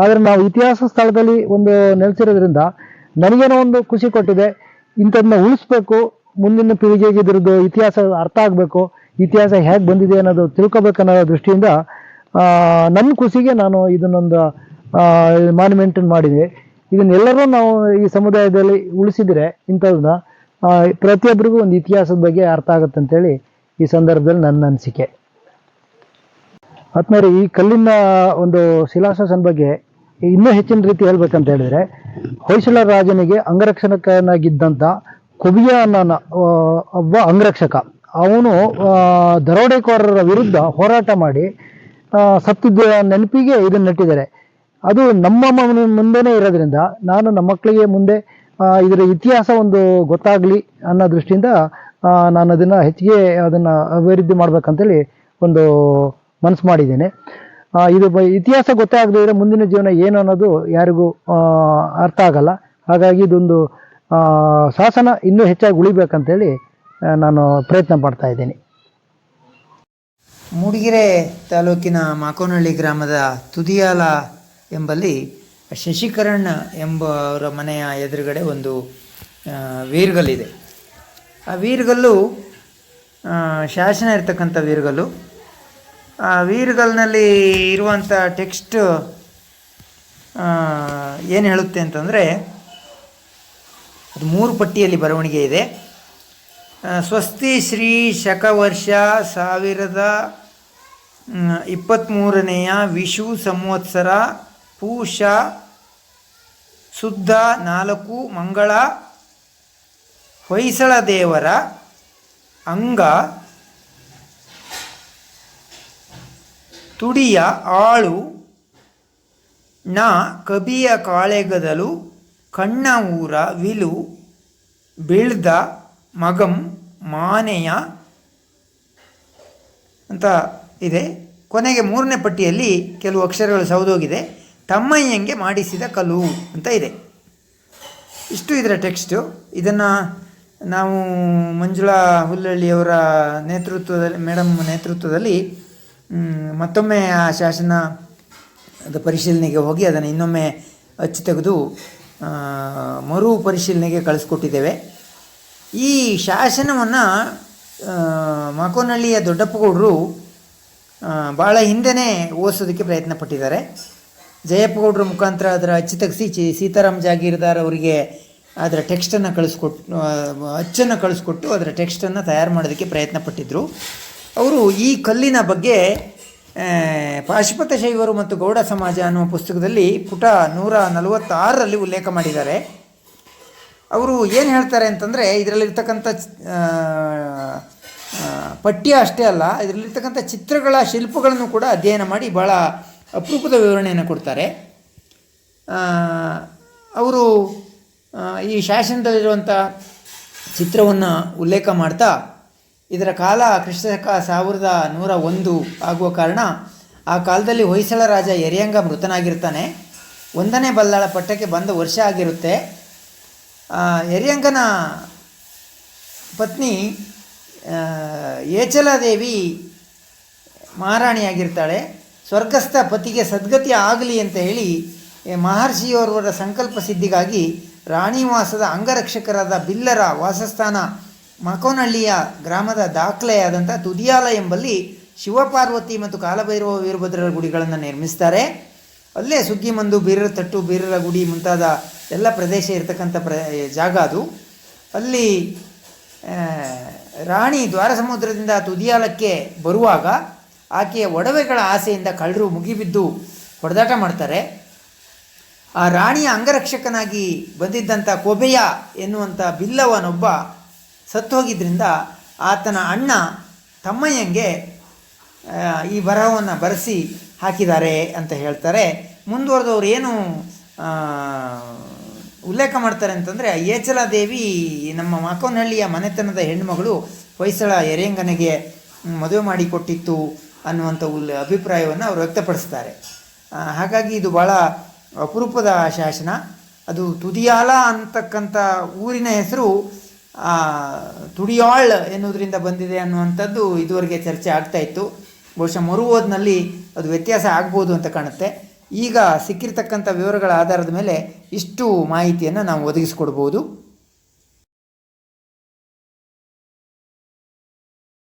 ಆದರೆ ನಾವು ಇತಿಹಾಸ ಸ್ಥಳದಲ್ಲಿ ಒಂದು ನೆಲೆಸಿರೋದ್ರಿಂದ ನನಗೇನೋ ಒಂದು ಖುಷಿ ಕೊಟ್ಟಿದೆ ಇಂಥದನ್ನ ಉಳಿಸ್ಬೇಕು ಮುಂದಿನ ಪೀಳಿಗೆಗೆ ಇದ್ರದ್ದು ಇತಿಹಾಸ ಅರ್ಥ ಆಗಬೇಕು ಇತಿಹಾಸ ಹೇಗೆ ಬಂದಿದೆ ಅನ್ನೋದು ತಿಳ್ಕೊಬೇಕನ್ನೋ ದೃಷ್ಟಿಯಿಂದ ಆ, ನನ್ನ ಖುಷಿಗೆ ನಾನು ಇದನ್ನೊಂದು ಮಾನ್ಯುಮೆಂಟ್ ಮಾಡಿದ್ವಿ. ಇದನ್ನೆಲ್ಲರೂ ನಾವು ಈ ಸಮುದಾಯದಲ್ಲಿ ಉಳಿಸಿದ್ರೆ ಇಂಥದನ್ನ ಪ್ರತಿಯೊಬ್ಬರಿಗೂ ಒಂದು ಇತಿಹಾಸದ ಬಗ್ಗೆ ಅರ್ಥ ಆಗುತ್ತೆ ಅಂತೇಳಿ ಈ ಸಂದರ್ಭದಲ್ಲಿ ನನ್ನ ಅನಿಸಿಕೆ. ಆತ್ಮರಿ ಈ ಕಲ್ಲಿನ ಒಂದು ಶಿಲಾಶಾಸನ ಬಗ್ಗೆ ಇನ್ನೂ ಹೆಚ್ಚಿನ ರೀತಿ ಹೇಳ್ಬೇಕಂತ ಹೇಳಿದ್ರೆ ಹೊಯ್ಸಳ ರಾಜನಿಗೆ ಅಂಗರಕ್ಷಕನಾಗಿದ್ದಂಥ ಕೊಬಿಯ ಅನ್ನೋ ಒಬ್ಬ ಅಂಗರಕ್ಷಕ. ಅವನು ದರೋಡೆಕೋರರ ವಿರುದ್ಧ ಹೋರಾಟ ಮಾಡಿ ಸತ್ತಿದ್ದ ನೆನಪಿಗೆ ಇದನ್ನು ನೆಟ್ಟಿದ್ದಾರೆ ಅದು ನಮ್ಮ ಮುಂದೆನೇ ಇರೋದ್ರಿಂದ, ನಾನು ನಮ್ಮ ಮಕ್ಕಳಿಗೆ ಮುಂದೆ ಇದರ ಇತಿಹಾಸ ಒಂದು ಗೊತ್ತಾಗ್ಲಿ ಅನ್ನೋ ದೃಷ್ಟಿಯಿಂದ ನಾನು ಅದನ್ನ ಹೆಚ್ಚಿಗೆ ಅದನ್ನ ಅಭಿವೃದ್ಧಿ ಮಾಡ್ಬೇಕಂತೇಳಿ ಒಂದು ಮನಸ್ಸು ಮಾಡಿದ್ದೇನೆ. ಇದು ಇತಿಹಾಸ ಗೊತ್ತಾಗದೇ ಇದ್ರೆ ಮುಂದಿನ ಜೀವನ ಏನು ಅನ್ನೋದು ಯಾರಿಗೂ ಅರ್ಥ ಆಗಲ್ಲ. ಹಾಗಾಗಿ ಇದೊಂದು ಶಾಸನ ಇನ್ನೂ ಹೆಚ್ಚಾಗಿ ಉಳಿಬೇಕಂತೇಳಿ ನಾನು ಪ್ರಯತ್ನ ಪಡ್ತಾ ಇದ್ದೀನಿ. ಮೂಡಿಗೆರೆ ತಾಲೂಕಿನ ಮಾಕೋನಹಳ್ಳಿ ಗ್ರಾಮದ ತುದಿಯಾಲ ಎಂಬಲ್ಲಿ ಶಶಿಕರಣ್ ಎಂಬವರ ಮನೆಯ ಎದುರುಗಡೆ ಒಂದು ವೀರ್ಗಲ್ಲಿದೆ. ಆ ವೀರ್ಗಲ್ಲು ಶಾಸನ ಇರ್ತಕ್ಕಂಥ ವೀರ್ಗಲ್ಲು. ಆ ವೀರ್ಗಲ್ನಲ್ಲಿ ಇರುವಂಥ ಟೆಕ್ಸ್ಟ್ ಏನು ಹೇಳುತ್ತೆ ಅಂತಂದರೆ ಅದು ಮೂರು ಪಟ್ಟಿಯಲ್ಲಿ ಬರವಣಿಗೆ ಇದೆ. ಸ್ವಸ್ತಿ ಶ್ರೀ ಶಕವರ್ಷ ಸಾವಿರದ ಇಪ್ಪತ್ತ್ಮೂರನೆಯ ವಿಷು ಸಂವತ್ಸರ ಪೂಷ ಶುದ್ಧ ನಾಲ್ಕು ಮಂಗಳ ಹೊಯ್ಸಳ ದೇವರ ಅಂಗ ತುಡಿಯ ಆಳು ನ ಕಬಿಯ ಕಾಳೆಗದಲು ಕಣ್ಣ ಊರ ವಿಲು ಬೆಳ್ದ ಮಗಂ ಮಾನೆಯ ಅಂತ ಇದೆ. ಕೊನೆಗೆ ಮೂರನೇ ಪಟ್ಟಿಯಲ್ಲಿ ಕೆಲವು ಅಕ್ಷರಗಳು ಸೌದೋಗಿದೆ ತಮ್ಮಯ್ಯಂಗೆ ಮಾಡಿಸಿದ ಕಲು ಅಂತ ಇದೆ. ಇಷ್ಟು ಇದರ ಟೆಕ್ಸ್ಟು. ಇದನ್ನು ನಾವು ಮಂಜುಳಾ ಹುಲ್ಲಳ್ಳಿಯವರ ನೇತೃತ್ವದಲ್ಲಿ ಮೇಡಮ್ ನೇತೃತ್ವದಲ್ಲಿ ಮತ್ತೊಮ್ಮೆ ಆ ಶಾಸನ ಅದು ಪರಿಶೀಲನೆಗೆ ಹೋಗಿ ಅದನ್ನು ಇನ್ನೊಮ್ಮೆ ಅಚ್ಚು ತೆಗೆದು ಮರು ಪರಿಶೀಲನೆಗೆ ಕಳಿಸ್ಕೊಟ್ಟಿದ್ದೇವೆ. ಈ ಶಾಸನವನ್ನು ಮಾಕೋನಹಳ್ಳಿಯ ದೊಡ್ಡಪ್ಪಗೌಡರು ಭಾಳ ಹಿಂದೆನೇ ಓದಿಸೋದಕ್ಕೆ ಪ್ರಯತ್ನ ಪಟ್ಟಿದ್ದಾರೆ ಜಯಪ್ಪಗೌಡರ ಮುಖಾಂತರ ಅದರ ಅಚ್ಚು ತೆಗೆಸಿ ಚಿ, ಸೀತಾರಾಮ್ ಜಾಗೀರ್ದಾರ್ ಅವರಿಗೆ ಅದರ ಟೆಕ್ಸ್ಟನ್ನು ಕಳಿಸ್ಕೊಟ್ಟು ಅಚ್ಚನ್ನು ಕಳಿಸ್ಕೊಟ್ಟು ಅದರ ಟೆಕ್ಸ್ಟನ್ನು ತಯಾರು ಮಾಡೋದಕ್ಕೆ ಪ್ರಯತ್ನ ಪಟ್ಟಿದ್ದರು ಅವರು ಈ ಕಲ್ಲಿನ ಬಗ್ಗೆ ಪಾಶುಪತ ಶೈವರು ಮತ್ತು ಗೌಡ ಸಮಾಜ ಅನ್ನುವ ಪುಸ್ತಕದಲ್ಲಿ ಪುಟ ನೂರ ನಲವತ್ತಾರರಲ್ಲಿ ಉಲ್ಲೇಖ ಮಾಡಿದ್ದಾರೆ. ಅವರು ಏನು ಹೇಳ್ತಾರೆ ಅಂತಂದರೆ, ಇದರಲ್ಲಿರ್ತಕ್ಕಂಥ ಪಠ್ಯ ಅಷ್ಟೇ ಅಲ್ಲ, ಇದರಲ್ಲಿರ್ತಕ್ಕಂಥ ಚಿತ್ರಗಳ ಶಿಲ್ಪಗಳನ್ನು ಕೂಡ ಅಧ್ಯಯನ ಮಾಡಿ ಭಾಳ ಅಪರೂಪದ ವಿವರಣೆಯನ್ನು ಕೊಡ್ತಾರೆ. ಅವರು ಈ ಶಾಸನದಲ್ಲಿರುವಂಥ ಚಿತ್ರವನ್ನು ಉಲ್ಲೇಖ ಮಾಡ್ತಾ ಇದರ ಕಾಲ ಕ್ರಿಸ್ತಕ ಸಾವಿರದ ನೂರ ಒಂದು ಆಗುವ ಕಾರಣ ಆ ಕಾಲದಲ್ಲಿ ಹೊಯ್ಸಳ ರಾಜ ಯರಿಯಂಗ ಮೃತನಾಗಿರ್ತಾನೆ. ಒಂದನೇ ಬಲ್ಲಾಳ ಪಟ್ಟಕ್ಕೆ ಬಂದ ವರ್ಷ ಆಗಿರುತ್ತೆ. ಆ, ಯರಿಯಂಗನ ಪತ್ನಿ ಏಚಲಾದೇವಿ ಮಹಾರಾಣಿಯಾಗಿರ್ತಾಳೆ. ಸ್ವರ್ಗಸ್ಥ ಪತಿಗೆ ಸದ್ಗತಿ ಆಗಲಿ ಅಂತ ಹೇಳಿ ಮಹರ್ಷಿಯೋರ್ವರ ಸಂಕಲ್ಪ ಸಿದ್ಧಿಗಾಗಿ ರಾಣಿವಾಸದ ಅಂಗರಕ್ಷಕರಾದ ಬಿಲ್ಲರ ವಾಸಸ್ಥಾನ ಮಕೋನಹಳ್ಳಿಯ ಗ್ರಾಮದ ದಾಖಲೆಯಾದಂಥ ತುದಿಯಾಲ ಎಂಬಲ್ಲಿ ಶಿವಪಾರ್ವತಿ ಮತ್ತು ಕಾಲಭೈರವ ವೀರಭದ್ರರ ಗುಡಿಗಳನ್ನು ನಿರ್ಮಿಸ್ತಾರೆ. ಅಲ್ಲೇ ಸುಗ್ಗಿಮಂದು ಬೀರರ ತಟ್ಟು ಬೀರರ ಗುಡಿ ಮುಂತಾದ ಎಲ್ಲ ಪ್ರದೇಶ ಇರತಕ್ಕಂಥ ಪ್ರ, ಜಾಗ ಅದು. ಅಲ್ಲಿ ರಾಣಿ ದ್ವಾರ ಸಮುದ್ರದಿಂದ ತುದಿಯಾಲಕ್ಕೆ ಬರುವಾಗ ಆಕೆಯ ಒಡವೆಗಳ ಆಸೆಯಿಂದ ಕಳ್ಳರು ಮುಗಿಬಿದ್ದು ಹೊಡೆದಾಟ ಮಾಡ್ತಾರೆ. ಆ ರಾಣಿಯ ಅಂಗರಕ್ಷಕನಾಗಿ ಬಂದಿದ್ದಂಥ ಕೊಬೆಯ ಎನ್ನುವಂಥ ಬಿಲ್ಲವನೊಬ್ಬ ಸತ್ತು ಹೋಗಿದ್ದರಿಂದ ಆತನ ಅಣ್ಣ ತಮ್ಮಯ್ಯಂಗೆ ಈ ಬರಹವನ್ನು ಬರೆಸಿ ಹಾಕಿದ್ದಾರೆ ಅಂತ ಹೇಳ್ತಾರೆ. ಮುಂದುವರೆದವ್ರು ಏನು ಉಲ್ಲೇಖ ಮಾಡ್ತಾರೆ ಅಂತಂದರೆ ಏಚಲಾದೇವಿ ನಮ್ಮ ಮಾಕೋನಹಳ್ಳಿಯ ಮನೆತನದ ಹೆಣ್ಣುಮಗಳು ಹೊಯ್ಸಳ ಎರೆಯಂಗನಿಗೆ ಮದುವೆ ಮಾಡಿಕೊಟ್ಟಿತ್ತು ಅನ್ನುವಂಥ ಉಲ್, ಅಭಿಪ್ರಾಯವನ್ನು ಅವರು ವ್ಯಕ್ತಪಡಿಸ್ತಾರೆ. ಹಾಗಾಗಿ ಇದು ಭಾಳ ಅಪರೂಪದ ಶಾಸನ. ಅದು ತುದಿಯಾಲ ಅಂತಕ್ಕಂಥ ಊರಿನ ಹೆಸರು ತುಡಿಯಾಳ್ ಎನ್ನುವುದರಿಂದ ಬಂದಿದೆ ಅನ್ನುವಂಥದ್ದು ಇದುವರೆಗೆ ಚರ್ಚೆ ಆಗ್ತಾ ಇತ್ತು. ಬಹುಶಃ ಮರು ಓದ್ನಲ್ಲಿ ಅದು ವ್ಯತ್ಯಾಸ ಆಗ್ಬೋದು ಅಂತ ಕಾಣುತ್ತೆ. ಈಗ ಸಿಕ್ಕಿರ್ತಕ್ಕಂಥ ವಿವರಗಳ ಆಧಾರದ ಮೇಲೆ ಇಷ್ಟು ಮಾಹಿತಿಯನ್ನು ನಾವು ಒದಗಿಸ್ಕೊಡ್ಬೋದು.